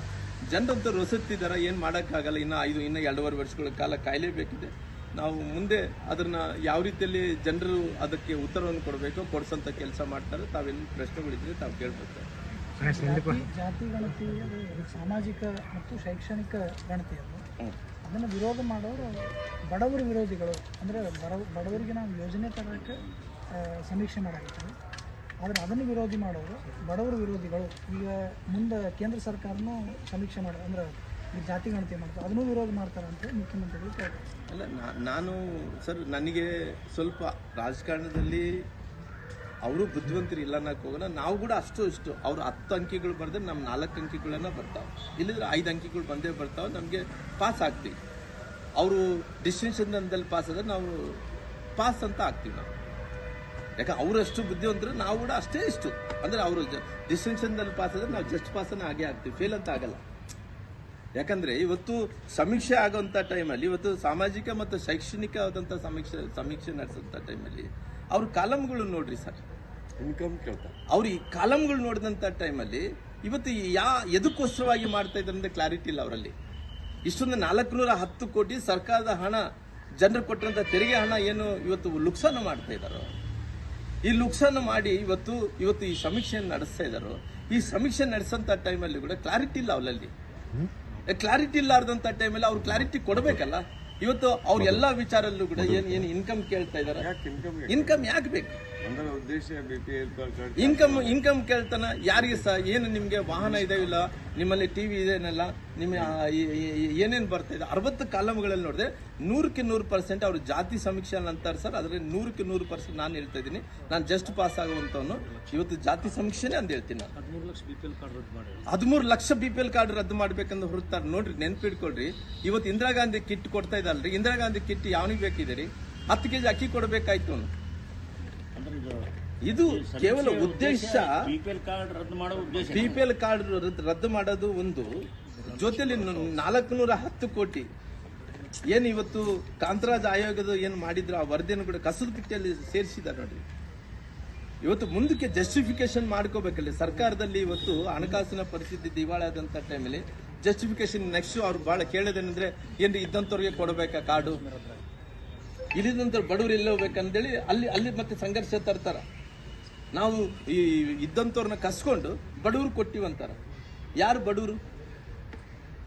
ಜನರಂತೂ ರೊಸತ್ತಿದ್ದಾರೆ ಏನು ಮಾಡೋಕ್ಕಾಗಲ್ಲ. ಇನ್ನು ಐದು, ಇನ್ನು ಎರಡೂವರೆ ವರ್ಷಗಳ ಕಾಲ ಕಾಯಲೇಬೇಕಿದೆ ನಾವು ಮುಂದೆ ಅದನ್ನು ಯಾವ ರೀತಿಯಲ್ಲಿ ಜನರು ಅದಕ್ಕೆ ಉತ್ತರವನ್ನು ಕೊಡಬೇಕು ಕೊಡಿಸೋಂಥ ಕೆಲಸ ಮಾಡ್ತಾರೆ. ತಾವೇನು ಪ್ರಶ್ನೆಗಳಿದ್ರೆ ತಾವು ಕೇಳ್ಬೇಕು ಜಾತಿ ಜಾತಿ ಗಣತಿ ಅದು ಸಾಮಾಜಿಕ ಮತ್ತು ಶೈಕ್ಷಣಿಕ ಗಣತಿ ಅದು. ಅದನ್ನು ವಿರೋಧ ಮಾಡೋರು ಬಡವರ ವಿರೋಧಿಗಳು. ಅಂದರೆ ಬಡ ಬಡವರಿಗೆ ನಾವು ಯೋಜನೆ ತರೋಕ್ಕೆ ಸಮೀಕ್ಷೆ ಮಾಡಾಕತ್ತೀವಿ. ಆದರೆ ಅದನ್ನು ವಿರೋಧಿ ಮಾಡೋರು ಬಡವರ ವಿರೋಧಿಗಳು. ಈಗ ಮುಂದೆ ಕೇಂದ್ರ ಸರ್ಕಾರನೂ ಸಮೀಕ್ಷೆ ಮಾಡಿ ಅಂದ್ರೆ ಈ ಜಾತಿ ಗಣತಿ ಮಾಡ್ತಾರೆ. ಅದನ್ನು ವಿರೋಧ ಮಾಡ್ತಾರೆ ಅಂತ ಮುಖ್ಯಮಂತ್ರಿಗಳು ಕೇಳ್ತಾರೆ. ಅಲ್ಲ ನಾನು ಸರ್ ನನಗೆ ಸ್ವಲ್ಪ ರಾಜಕಾರಣದಲ್ಲಿ ಅವರು ಬುದ್ಧಿವಂತರು ಇಲ್ಲ ಅನ್ನಕ್ಕೆ ಹೋಗಲ್ಲ. ನಾವು ಕೂಡ ಅಷ್ಟು ಇಷ್ಟು. ಅವ್ರು ಹತ್ತು ಅಂಕಿಗಳು ಬರೆದ್ರೆ ನಮ್ಮ ನಾಲ್ಕು ಅಂಕಿಗಳನ್ನ ಬರ್ತಾವೆ. ಇಲ್ಲಿದ್ರೆ ಐದು ಅಂಕಿಗಳು ಬಂದೇ ಬರ್ತಾವೆ. ನಮಗೆ ಪಾಸ್ ಆಗ್ತೀವಿ. ಅವರು ಡಿಸ್ಟಿಂಕ್ಷನ್ದಲ್ಲಿ ಪಾಸ್ ಆದರೆ ನಾವು ಪಾಸ್ ಅಂತ ಆಗ್ತೀವಿ ನಾವು. ಯಾಕೆ ಅವರಷ್ಟು ಬುದ್ಧಿವಂತರು, ನಾವು ಕೂಡ ಅಷ್ಟೇ ಇಷ್ಟು. ಅಂದರೆ ಅವರು ಡಿಸ್ಟಿಂಕ್ಷನ್ದಲ್ಲಿ ಪಾಸ್ ಆದರೆ ನಾವು ಜಸ್ಟ್ ಪಾಸನ್ನು ಆಗೇ ಆಗ್ತೀವಿ. ಫೇಲ್ ಅಂತ ಆಗಲ್ಲ. ಯಾಕಂದರೆ ಇವತ್ತು ಸಮೀಕ್ಷೆ ಆಗೋವಂಥ ಟೈಮಲ್ಲಿ ಇವತ್ತು ಸಾಮಾಜಿಕ ಮತ್ತು ಶೈಕ್ಷಣಿಕವಾದಂಥ ಸಮೀಕ್ಷೆ ಸಮೀಕ್ಷೆ ನಡೆಸೋಂಥ ಟೈಮಲ್ಲಿ ಅವ್ರ ಕಾಲಮ್ಗಳು ನೋಡ್ರಿ ಸರ್. ಇನ್ಕಮ್ ಕೇಳ್ತಾರೆ ಅವ್ರು ಈ ಕಾಲಮ್ಗಳು ನೋಡಿದಂಥ ಟೈಮಲ್ಲಿ ಇವತ್ತು ಯಾ ಎದಕ್ಕೋಸ್ಕರವಾಗಿ ಮಾಡ್ತಾ ಇದ್ದಾರೆ ಅಂತ ಕ್ಲಾರಿಟಿ ಇಲ್ಲ ಅವರಲ್ಲಿ. ಇಷ್ಟೊಂದು ನಾಲ್ಕುನೂರ ಹತ್ತು ಕೋಟಿ ಸರ್ಕಾರದ ಹಣ ಜನರು ಕೊಟ್ಟಂತ ತೆರಿಗೆ ಹಣ ಏನು ಇವತ್ತು ಲುಕ್ಸಾನ ಮಾಡ್ತಾ ಇದ್ದಾರೋ ಈ ಲುಕ್ಸಾನ ಮಾಡಿ ಇವತ್ತು ಇವತ್ತು ಈ ಸಮೀಕ್ಷೆಯನ್ನು ನಡೆಸ್ತಾ ಇದ್ದಾರೋ ಈ ಸಮೀಕ್ಷೆ ನಡೆಸಂತ ಟೈಮಲ್ಲಿ ಕೂಡ ಕ್ಲಾರಿಟಿ ಇಲ್ಲ ಅವರಲ್ಲಿ. ಕ್ಲಾರಿಟಿ ಇಲ್ಲಾರ್ದಂಥ ಟೈಮಲ್ಲಿ ಅವ್ರು ಕ್ಲಾರಿಟಿ ಕೊಡಬೇಕಲ್ಲ? ಇವತ್ತು ಅವ್ರ ಎಲ್ಲಾ ವಿಚಾರಲ್ಲೂ ಕೂಡ ಏನ್ ಏನ್ ಇನ್ಕಮ್ ಕೇಳ್ತಾ ಇದಾರೆ? ಯಾಕೆ ಇನ್ಕಮ್ ಯಾಕೆ ಬೇಕು? ಇನ್ಕಮ್ ಇನ್ಕಮ್ ಕೇಳ್ತಾನ ಯಾರಿಗೆ ಸಹ? ಏನು ನಿಮ್ಗೆ ವಾಹನ ಇದಾವಿಲ್ಲ? ನಿಮ್ಮಲ್ಲಿ ಟಿವಿ ಇದೇನಲ್ಲ ನಿಮ್ಮ ಏನೇನ್ ಬರ್ತಾ ಇದೆ? ಅರವತ್ತು ಕಾಲಮ್ಗಳಲ್ಲಿ ನೋಡಿದ್ರೆ ನೂರಕ್ಕೆ ನೂರು ಪರ್ಸೆಂಟ್ ಅವರು ಜಾತಿ ಸಮೀಕ್ಷೆ ಅಂತಾರೆ ಸರ್. ಅದ್ರಲ್ಲಿ ನೂರಕ್ಕೆ ನೂರು ಪರ್ಸೆಂಟ್ ನಾನು ಹೇಳ್ತಾ ಇದ್ದೀನಿ. ನಾನು ಜಸ್ಟ್ ಪಾಸ್ ಆಗುವಂತವನು ಇವತ್ತು ಜಾತಿ ಸಮೀಕ್ಷೆನೇ ಅಂತ ಹೇಳ್ತೀನಿ ನಾನು. ಹದಿಮೂರು ಲಕ್ಷ ಬಿ ಪಿ ಎಲ್ ಕಾರ್ಡ್ ರದ್ದು ಮಾಡ್ಬೇಕಂತ ಹೊರತಾರೆ ನೋಡ್ರಿ ನೆನ್ಪಿಟ್ಕೊಳ್ರಿ. ಇವತ್ತು ಇಂದಿರಾ ಗಾಂಧಿ ಕಿಟ್ ಕೊಡ್ತಾ ಇದ್ದಲ್ರಿ ಇಂದಿರಾ ಗಾಂಧಿ ಕಿಟ್ ಯಾವನಿಗೆ ಬೇಕಿದ್ರಿ? ರೀ ಹತ್ತು ಕೆಜಿ ಅಕ್ಕಿ ಕೊಡಬೇಕಾಯ್ತು ಅವನು. ಇದು ಕೇವಲ ಉದ್ದೇಶ ಬಿಪಿಎಲ್ ಕಾರ್ಡ್ ರದ್ದು ಮಾಡೋ ಉದ್ದೇಶ. ಬಿ ಪಿ ಎಲ್ ಕಾರ್ಡ್ ರದ್ದು ಮಾಡೋದು ಒಂದು. ಜೊತೆಲಿ ನಾಲ್ಕುನೂರ ಹತ್ತು ಕೋಟಿ ಏನು ಇವತ್ತು ಕಾಂತರಾಜ್ ಆಯೋಗದ ಏನು ಮಾಡಿದ್ರು, ಆ ವರದಿಯನ್ನು ಕೂಡ ಕಸದ ಪಿಟ್ಟಿಯಲ್ಲಿ ಸೇರಿಸಿದ್ದಾರೆ ನೋಡಿ ಇವತ್ತು ಮುಂದಕ್ಕೆ ಜಸ್ಟಿಫಿಕೇಶನ್ ಮಾಡ್ಕೋಬೇಕಲ್ಲಿ. ಸರ್ಕಾರದಲ್ಲಿ ಇವತ್ತು ಹಣಕಾಸಿನ ಪರಿಸ್ಥಿತಿ ದಿವಾಳಿ ಆದಂತ ಟೈಮಲ್ಲಿ ಜಸ್ಟಿಫಿಕೇಶನ್ ನೆಕ್ಸ್ಟ್ ಅವ್ರು ಬಹಳ ಕೇಳೋದೇನೆಂದ್ರೆ ಏನು ಇದ್ದಂಥವ್ರಿಗೆ ಕೊಡಬೇಕಾ ಕಾರ್ಡು ಇಲ್ಲಿದಂಥ ಬಡವರು ಎಲ್ಲಿ ಹೋಗ್ಬೇಕಂದೇಳಿ ಅಲ್ಲಿ ಅಲ್ಲಿ ಮತ್ತೆ ಸಂಘರ್ಷ ತರ್ತಾರ. ನಾವು ಈ ಇದ್ದಂಥವ್ರನ್ನ ಕಸ್ಕೊಂಡು ಬಡವರು ಕೊಟ್ಟಿವಂತಾರ. ಯಾರು ಬಡವರು?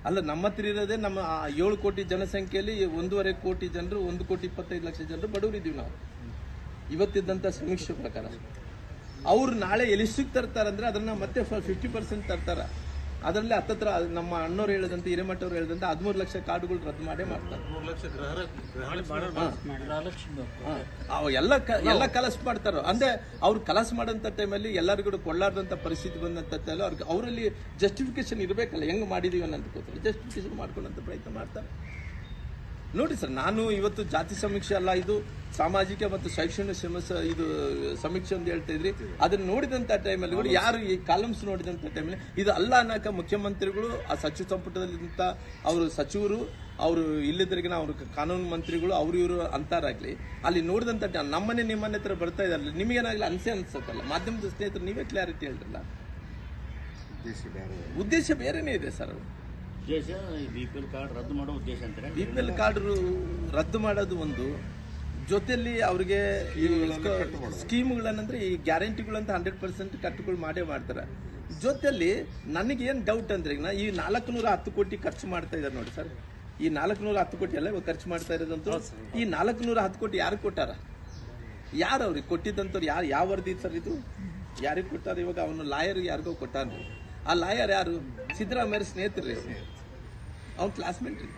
ಅಲ್ಲ, ನಮ್ಮ ಹತ್ರ ಇರೋದೇ ನಮ್ಮ ಏಳು ಕೋಟಿ ಜನಸಂಖ್ಯೆಯಲ್ಲಿ ಒಂದೂವರೆ ಕೋಟಿ ಜನರು, ಒಂದು ಕೋಟಿ ಇಪ್ಪತ್ತೈದು ಲಕ್ಷ ಜನರು ಬಡವರಿದ್ದೀವಿ ನಾವು. ಇವತ್ತಿದ್ದಂಥ ಸಮೀಕ್ಷೆ ಪ್ರಕಾರ. ಅವ್ರು ನಾಳೆ ಎಲ್ಲಿಷ್ಟಕ್ಕೆ ತರ್ತಾರಂದ್ರೆ ಅದನ್ನ ಮತ್ತೆ ಫಿಫ್ಟಿ ಪರ್ಸೆಂಟ್ ತರ್ತಾರ. ಅದರಲ್ಲಿ ಹತ್ತತ್ರ ನಮ್ಮ ಅಣ್ಣವ್ರು ಹೇಳದಂತೆ ಹಿರೇಮಠ ಅವ್ರು ಹೇಳದಂತೆ ಹದಿಮೂರು ಲಕ್ಷ ಕಾರ್ಡುಗಳು ರದ್ದು ಮಾಡೇ ಮಾಡ್ತಾರೆ. ಎಲ್ಲ ಎಲ್ಲ ಕಲಸ್ ಮಾಡ್ತಾರೋ. ಅಂದ್ರೆ ಅವ್ರು ಕಲಸ್ ಮಾಡಂತ ಟೈಮಲ್ಲಿ ಎಲ್ಲರಿಗೂ ಕೊಳ್ಳಾರ್ದಂತ ಪರಿಸ್ಥಿತಿ ಬಂದಂತ ಟೈಮಲ್ಲಿ ಅವ್ರಿಗೆ ಅವರಲ್ಲಿ ಜಸ್ಟಿಫಿಕೇಶನ್ ಇರಬೇಕಲ್ಲ. ಹೆಂಗ್ ಮಾಡಿದೀವಿ ಅನ್ನೋದಕ್ಕೋಸ್ಕರ ಜಸ್ಟಿಫಿಕೇಶನ್ ಮಾಡ್ಕೊಳ್ಳೋಂಥ ಪ್ರಯತ್ನ ಮಾಡ್ತಾರೆ. ನೋಡಿ ಸರ್ ನಾನು ಇವತ್ತು ಜಾತಿ ಸಮೀಕ್ಷೆ ಅಲ್ಲ ಇದು ಸಾಮಾಜಿಕ ಮತ್ತು ಶೈಕ್ಷಣಿಕ ಸಮಸ್ಯೆ ಇದು ಸಮೀಕ್ಷೆ ಅಂತ ಹೇಳ್ತಾ ಇದ್ರಿ. ಅದನ್ನ ನೋಡಿದಂತ ಟೈಮಲ್ಲಿ ಕೂಡ ಯಾರು ಈ ಕಾಲಮ್ಸ್ ನೋಡಿದಂತ ಟೈಮಲ್ಲಿ ಇದು ಅಲ್ಲ ಅನ್ನಕ ಮುಖ್ಯಮಂತ್ರಿಗಳು ಆ ಸಚಿವ ಸಂಪುಟದಲ್ಲಿದ್ದಂತ ಅವರು ಸಚಿವರು ಅವರು ಇಲ್ಲಿದ್ರಿಗಿನ ಅವರು ಕಾನೂನು ಮಂತ್ರಿಗಳು ಅವರು ಇವರು ಅಂತಾರಾಗ್ಲಿ. ಅಲ್ಲಿ ನೋಡಿದಂತ ನಮ್ಮನೆ ನಿಮ್ಮನೆ ಹತ್ರ ಬರ್ತಾ ಇದಾರಲ್ಲ ನಿಮಗೇನಾಗಲಿ ಅನ್ಸೆ ಅನ್ಸತ್ತಲ್ಲ ಮಾಧ್ಯಮದ ಸ್ನೇಹಿತರು ನೀವೇ ಕ್ಲಾರಿಟಿ ಬೇರೆ. ಉದ್ದೇಶ ಬೇರೆನೇ ಇದೆ ಸರ್ ಪಿ ಬಿಪಿಎಲ್ ಕಾರ್ಡ್ ರದ್ದು ಮಾಡೋ ಉದ್ದೇಶ ಅಂತಾರೆ? ಬಿ ಪಿ ಎಲ್ ಕಾರ್ಡ್ ರದ್ದು ಮಾಡೋದು ಒಂದು. ಜೊತೆಯಲ್ಲಿ ಅವ್ರಿಗೆ ಈ ಸ್ಕೀಮ್ಗಳನ್ನಂದ್ರೆ ಈ ಗ್ಯಾರಂಟಿಗಳಂತ ಹಂಡ್ರೆಡ್ ಪರ್ಸೆಂಟ್ ಕಟ್ಟುಗಳು ಮಾಡೇ ಮಾಡ್ತಾರೆ. ಜೊತೆಯಲ್ಲಿ ನನಗೇನು ಡೌಟ್ ಅಂದ್ರೆ ಈಗ ನಾ ಈ ನಾಲ್ಕುನೂರ ಹತ್ತು ಕೋಟಿ ಖರ್ಚು ಮಾಡ್ತಾ ಇದ್ದಾರೆ ನೋಡಿ ಸರ್ ಈ ನಾಲ್ಕುನೂರ ಹತ್ತು ಕೋಟಿ ಎಲ್ಲ ಇವಾಗ ಖರ್ಚು ಮಾಡ್ತಾ ಇರೋದಂತೂ ಈ ನಾಲ್ಕುನೂರ ಹತ್ತು ಕೋಟಿ ಯಾರು ಕೊಟ್ಟಾರ? ಯಾರು ಅವ್ರಿಗೆ ಕೊಟ್ಟಿದ್ದಂಥವ್ರು ಯಾರು ಯಾವ ವರದಿ ಸರ್ ಇದು? ಯಾರಿಗೆ ಕೊಟ್ಟಾರ? ಇವಾಗ ಅವನು ಲಾಯರ್ ಯಾರಿಗೋ ಕೊಟ್ಟಾನ ಆ ಲಾಯರ್ ಯಾರು? ಸಿದ್ದರಾಮಯ್ಯ ಸ್ನೇಹಿತರು. ಅವ್ನು ಕ್ಲಾಸ್ಮೇಟ್ ರೀ.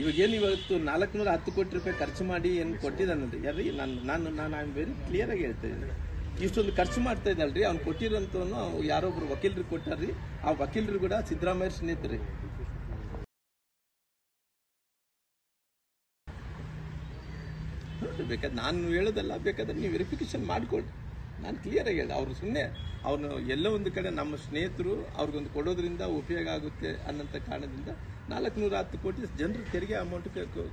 ಇವಾಗೇನು ಇವತ್ತು ನಾಲ್ಕುನೂರ ಹತ್ತು ಕೋಟಿ ರೂಪಾಯಿ ಖರ್ಚು ಮಾಡಿ ಏನು ಕೊಟ್ಟಿದ್ದಾನಲ್ರಿ? ಯಾರೀ ನಾನು ನಾನು ನಾನು ವೆರಿ ಕ್ಲಿಯರಾಗಿ ಹೇಳ್ತಾ ಇದ್ದೀನಿ. ಇಷ್ಟೊಂದು ಖರ್ಚು ಮಾಡ್ತಾ ರೀ ಅವ್ನು ಕೊಟ್ಟಿರೋಂಥವನು ಯಾರೊಬ್ರು ವಕೀಲರಿಗೆ ಕೊಟ್ಟಾರ್ರಿ. ಆ ವಕೀಲರು ಕೂಡ ಸಿದ್ದರಾಮಯ್ಯ ಸ್ನೇಹಿತರಿ. ಬೇಕಾದ ಬೇಕಾದ್ರೆ ನಾನು ಹೇಳೋದಲ್ಲ, ಬೇಕಾದ್ರೆ ನೀವು ವೆರಿಫಿಕೇಶನ್ ಮಾಡಿಕೊಡ್ರಿ ನಾನು ಕ್ಲಿಯರ್ ಆಗಿ ಹೇಳಿದೆ ಅವರು ಸುಮ್ಮನೆ ಅವ್ರನ್ನ ಎಲ್ಲ ಒಂದು ಕಡೆ ನಮ್ಮ ಸ್ನೇಹಿತರು ಅವ್ರಿಗೊಂದು ಕೊಡೋದ್ರಿಂದ ಉಪಯೋಗ ಆಗುತ್ತೆ ಅನ್ನೋಂಥ ಕಾರಣದಿಂದ ನಾಲ್ಕು ನೂರ ಹತ್ತು ಕೋಟಿ ಜನರು ತೆರಿಗೆ ಅಮೌಂಟ್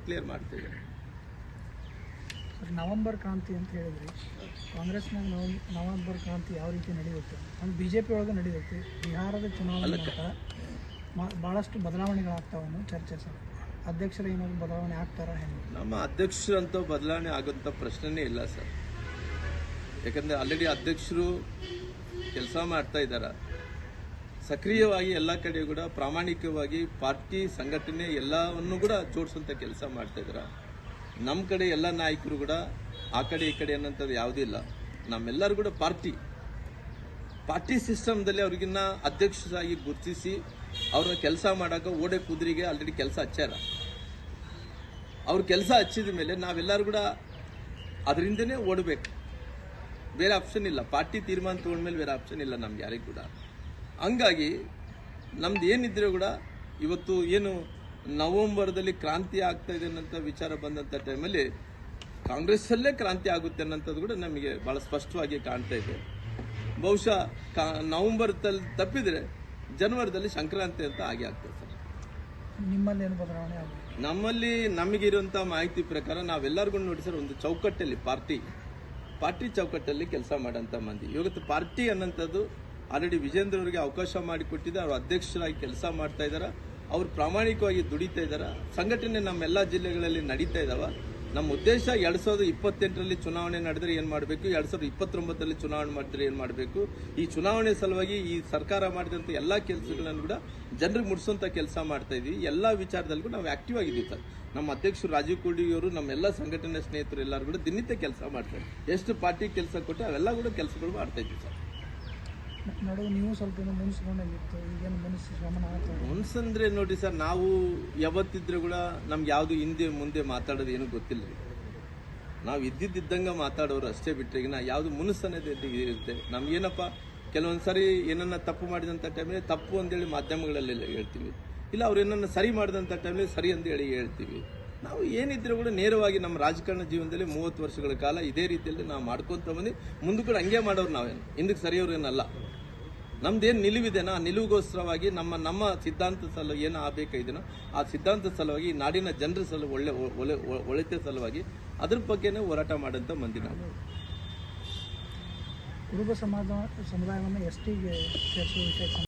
ಕ್ಲಿಯರ್ ಮಾಡ್ತೇವೆ ನವೆಂಬರ್ ಕ್ರಾಂತಿ ಅಂತ ಹೇಳಿದ್ರಿ. ಕಾಂಗ್ರೆಸ್ನಾಗ ನವ ನವೆಂಬರ್ ಕ್ರಾಂತಿ ಯಾವ ರೀತಿ ನಡೆಯುತ್ತೆ? ಅಂದ್ರೆ ಬಿ ಜೆ ಪಿ ಒಳಗೆ ನಡೆಯುತ್ತೆ ಬಿಹಾರದ ಚುನಾವಣೆ ಬಹಳಷ್ಟು ಬದಲಾವಣೆಗಳಾಗ್ತಾವ ಭಾಳಷ್ಟು ಬದಲಾವಣೆಗಳಾಗ್ತಾವೆ ಚರ್ಚೆ ಸರ್ ಅಧ್ಯಕ್ಷರು ಏನಾದ್ರು ಬದಲಾವಣೆ ಆಗ್ತಾರ ಹೆಂಗೆ? ನಮ್ಮ ಅಧ್ಯಕ್ಷರಂತೂ ಬದಲಾವಣೆ ಆಗೋಂಥ ಪ್ರಶ್ನೆನೇ ಇಲ್ಲ ಸರ್. ಯಾಕಂದರೆ ಆಲ್ರೆಡಿ ಅಧ್ಯಕ್ಷರು ಕೆಲಸ ಮಾಡ್ತಾ ಇದ್ದಾರೆ. ಸಕ್ರಿಯವಾಗಿ ಎಲ್ಲ ಕಡೆ ಕೂಡ ಪ್ರಾಮಾಣಿಕವಾಗಿ ಪಾರ್ಟಿ ಸಂಘಟನೆ ಎಲ್ಲವನ್ನು ಕೂಡ ಜೋಡಿಸುವಂಥ ಕೆಲಸ ಮಾಡ್ತಾ ಇದ್ದಾರೆ. ನಮ್ಮ ಕಡೆ ಎಲ್ಲ ನಾಯಕರು ಕೂಡ ಆ ಕಡೆ ಈ ಕಡೆ ಅನ್ನೋಂಥದ್ದು ಯಾವುದೂ ಇಲ್ಲ. ನಮ್ಮೆಲ್ಲರೂ ಕೂಡ ಪಾರ್ಟಿ. ಪಾರ್ಟಿ ಸಿಸ್ಟಮ್ದಲ್ಲಿ ಅವ್ರಿಗಿನ್ನ ಅಧ್ಯಕ್ಷರಾಗಿ ಗುರುತಿಸಿ ಅವ್ರ ಕೆಲಸ ಮಾಡಾಕ ಓಡೆ ಕುದುರೆಗೆ ಆಲ್ರೆಡಿ ಕೆಲಸ ಹಚ್ಚಾರ. ಅವ್ರ ಕೆಲಸ ಹಚ್ಚಿದ ಮೇಲೆ ನಾವೆಲ್ಲರೂ ಕೂಡ ಅದರಿಂದನೇ ಓಡಬೇಕು. ಬೇರೆ ಆಪ್ಷನ್ ಇಲ್ಲ. ಪಾರ್ಟಿ ತೀರ್ಮಾನ ತೊಗೊಂಡ್ಮೇಲೆ ಬೇರೆ ಆಪ್ಷನ್ ಇಲ್ಲ ನಮ್ಗೆ ಯಾರಿಗೂ ಕೂಡ. ಹಂಗಾಗಿ ನಮ್ದು ಏನಿದ್ರೂ ಕೂಡ ಇವತ್ತು ಏನು ನವೆಂಬರ್ದಲ್ಲಿ ಕ್ರಾಂತಿ ಆಗ್ತಾ ಇದೆ ಅನ್ನೋಂಥ ವಿಚಾರ ಬಂದಂಥ ಟೈಮಲ್ಲಿ ಕಾಂಗ್ರೆಸ್ಸಲ್ಲೇ ಕ್ರಾಂತಿ ಆಗುತ್ತೆ ಅನ್ನೋಂಥದ್ದು ಕೂಡ ನಮಗೆ ಭಾಳ ಸ್ಪಷ್ಟವಾಗಿ ಕಾಣ್ತಾ ಇದೆ. ಬಹುಶಃ ಕಾ ನವೆಂಬರ್ದಲ್ಲಿ ತಪ್ಪಿದರೆ ಜನವರಿದಲ್ಲಿ ಸಂಕ್ರಾಂತಿ ಅಂತ ಆಗಿ ಆಗ್ತದೆ ಸರ್. ನಿಮ್ಮಲ್ಲಿ ಏನು ಬದಲಾವಣೆ ನಮ್ಮಲ್ಲಿ ನಮಗಿರುವಂಥ ಮಾಹಿತಿ ಪ್ರಕಾರ ನಾವೆಲ್ಲರಿಗೂ ನೋಡಿ ಸರ್ ಒಂದು ಚೌಕಟ್ಟಲ್ಲಿ ಪಾರ್ಟಿ ಪಾರ್ಟಿ ಚೌಕಟ್ಟಲ್ಲಿ ಕೆಲಸ ಮಾಡೋಂಥ ಮಂದಿ. ಇವತ್ತು ಪಾರ್ಟಿ ಅನ್ನೋಂಥದ್ದು ಆಲ್ರೆಡಿ ವಿಜೇಂದ್ರ ಅವರಿಗೆ ಅವಕಾಶ ಮಾಡಿಕೊಟ್ಟಿದೆ ಅವರು ಅಧ್ಯಕ್ಷರಾಗಿ ಕೆಲಸ ಮಾಡ್ತಾ ಇದ್ದಾರೆ ಅವರು ಪ್ರಾಮಾಣಿಕವಾಗಿ ದುಡಿತಾ ಇದ್ದಾರೆ ಸಂಘಟನೆ ನಮ್ಮೆಲ್ಲ ಜಿಲ್ಲೆಗಳಲ್ಲಿ ನಡೀತಾ ಇದಾವ. ನಮ್ಮ ಉದ್ದೇಶ ಎರಡ್ ಸಾವಿರದ ಇಪ್ಪತ್ತೆಂಟರಲ್ಲಿ ಚುನಾವಣೆ ನಡೆದರೆ ಏನು ಮಾಡಬೇಕು? ಎರಡ್ ಸಾವಿರದ ಇಪ್ಪತ್ತೊಂಬತ್ತರಲ್ಲಿ ಚುನಾವಣೆ ಮಾಡಿದ್ರೆ ಏನು ಮಾಡಬೇಕು? ಈ ಚುನಾವಣೆ ಸಲುವಾಗಿ ಈ ಸರ್ಕಾರ ಮಾಡಿದಂತ ಎಲ್ಲ ಕೆಲಸಗಳನ್ನು ಕೂಡ ಜನರಿಗೆ ಮುಡಿಸುವಂತ ಕೆಲಸ ಮಾಡ್ತಾ ಇದ್ವಿ. ಎಲ್ಲ ವಿಚಾರದಲ್ಲಿ ನಾವು ಆಕ್ಟಿವ್ ಆಗಿದ್ದೀವಿ ಸರ್. ನಮ್ಮ ಅಧ್ಯಕ್ಷರು ರಾಜೀವ್ ಕೋಡಿಯವರು ನಮ್ಮೆಲ್ಲ ಸಂಘಟನೆ ಸ್ನೇಹಿತರು ಎಲ್ಲರೂ ಕೂಡ ದಿನನಿತ್ಯ ಕೆಲಸ ಮಾಡ್ತಾರೆ. ಎಷ್ಟು ಪಾರ್ಟಿ ಕೆಲಸ ಕೊಟ್ಟರೆ ಅವೆಲ್ಲ ಕೂಡ ಕೆಲಸಗಳು ಮಾಡ್ತಾ ಇದ್ದೀವಿ ಸರ್. ನೀವು ಸ್ವಲ್ಪ ಮನ್ಸಂದ್ರೆ ನೋಡಿ ಸರ್, ನಾವು ಯಾವತ್ತಿದ್ರೂ ಕೂಡ ನಮ್ಗೆ ಯಾವುದು ಹಿಂದೆ ಮುಂದೆ ಮಾತಾಡೋದು ಏನು ಗೊತ್ತಿಲ್ಲ ನಾವು ಇದ್ದಿದ್ದಂಗೆ ಮಾತಾಡೋರು ಅಷ್ಟೇ ಬಿಟ್ಟರೆ ನಾ ಯಾವುದು ಮುನಿಸನ್ನೋದು ಇರುತ್ತೆ. ನಮ್ಗೇನಪ್ಪ, ಕೆಲವೊಂದು ಸರಿ ಏನನ್ನ ತಪ್ಪು ಮಾಡಿದಂಥ ಟೈಮಲ್ಲಿ ತಪ್ಪು ಅಂತೇಳಿ ಮಾಧ್ಯಮಗಳಲ್ಲೆಲ್ಲ ಹೇಳ್ತೀವಿ. ಇಲ್ಲ, ಅವ್ರು ಏನನ್ನ ಸರಿ ಮಾಡಿದಂಥ ಟೈಮಲ್ಲಿ ಸರಿ ಅಂತೇಳಿ ಹೇಳ್ತೀವಿ. ನಾವು ಏನಿದ್ರು ಕೂಡ ನೇರವಾಗಿ ನಮ್ಮ ರಾಜಕಾರಣ ಜೀವನದಲ್ಲಿ ಮೂವತ್ತು ವರ್ಷಗಳ ಕಾಲ ಇದೇ ರೀತಿಯಲ್ಲಿ ನಾವು ಮಾಡ್ಕೊತ ಬಂದು, ಮುಂದೆ ಕೂಡ ಹಂಗೆ ಮಾಡೋರು ನಾವೇನು. ಹಿಂದಕ್ಕೆ ಸರಿಯೋರೇನಲ್ಲ ನಮ್ದೇನು ನಿಲುವಿದೆನೋ, ಆ ನಿಲುವಿಗೋಸ್ಕರವಾಗಿ ನಮ್ಮ ನಮ್ಮ ಸಿದ್ಧಾಂತ ಸಲ ಏನು ಆಗಬೇಕಾಗಿದೆನೋ, ಆ ಸಿದ್ಧಾಂತ ಸಲುವಾಗಿ ನಾಡಿನ ಜನರ ಸಲ ಒಳ್ಳೆ ಒಳ್ಳೆ ಒಳಿತ ಸಲುವಾಗಿ ಅದ್ರ ಬಗ್ಗೆನೇ ಹೋರಾಟ ಮಾಡೋಂಥ ಮಂದಿ ನಾವು. ಕುರುಬ ಸಮಾಜ, ಸಮುದಾಯವನ್ನು ಎಸ್ ಟಿಗೆ ಸೇರಿಸುವ ವಿಷಯ?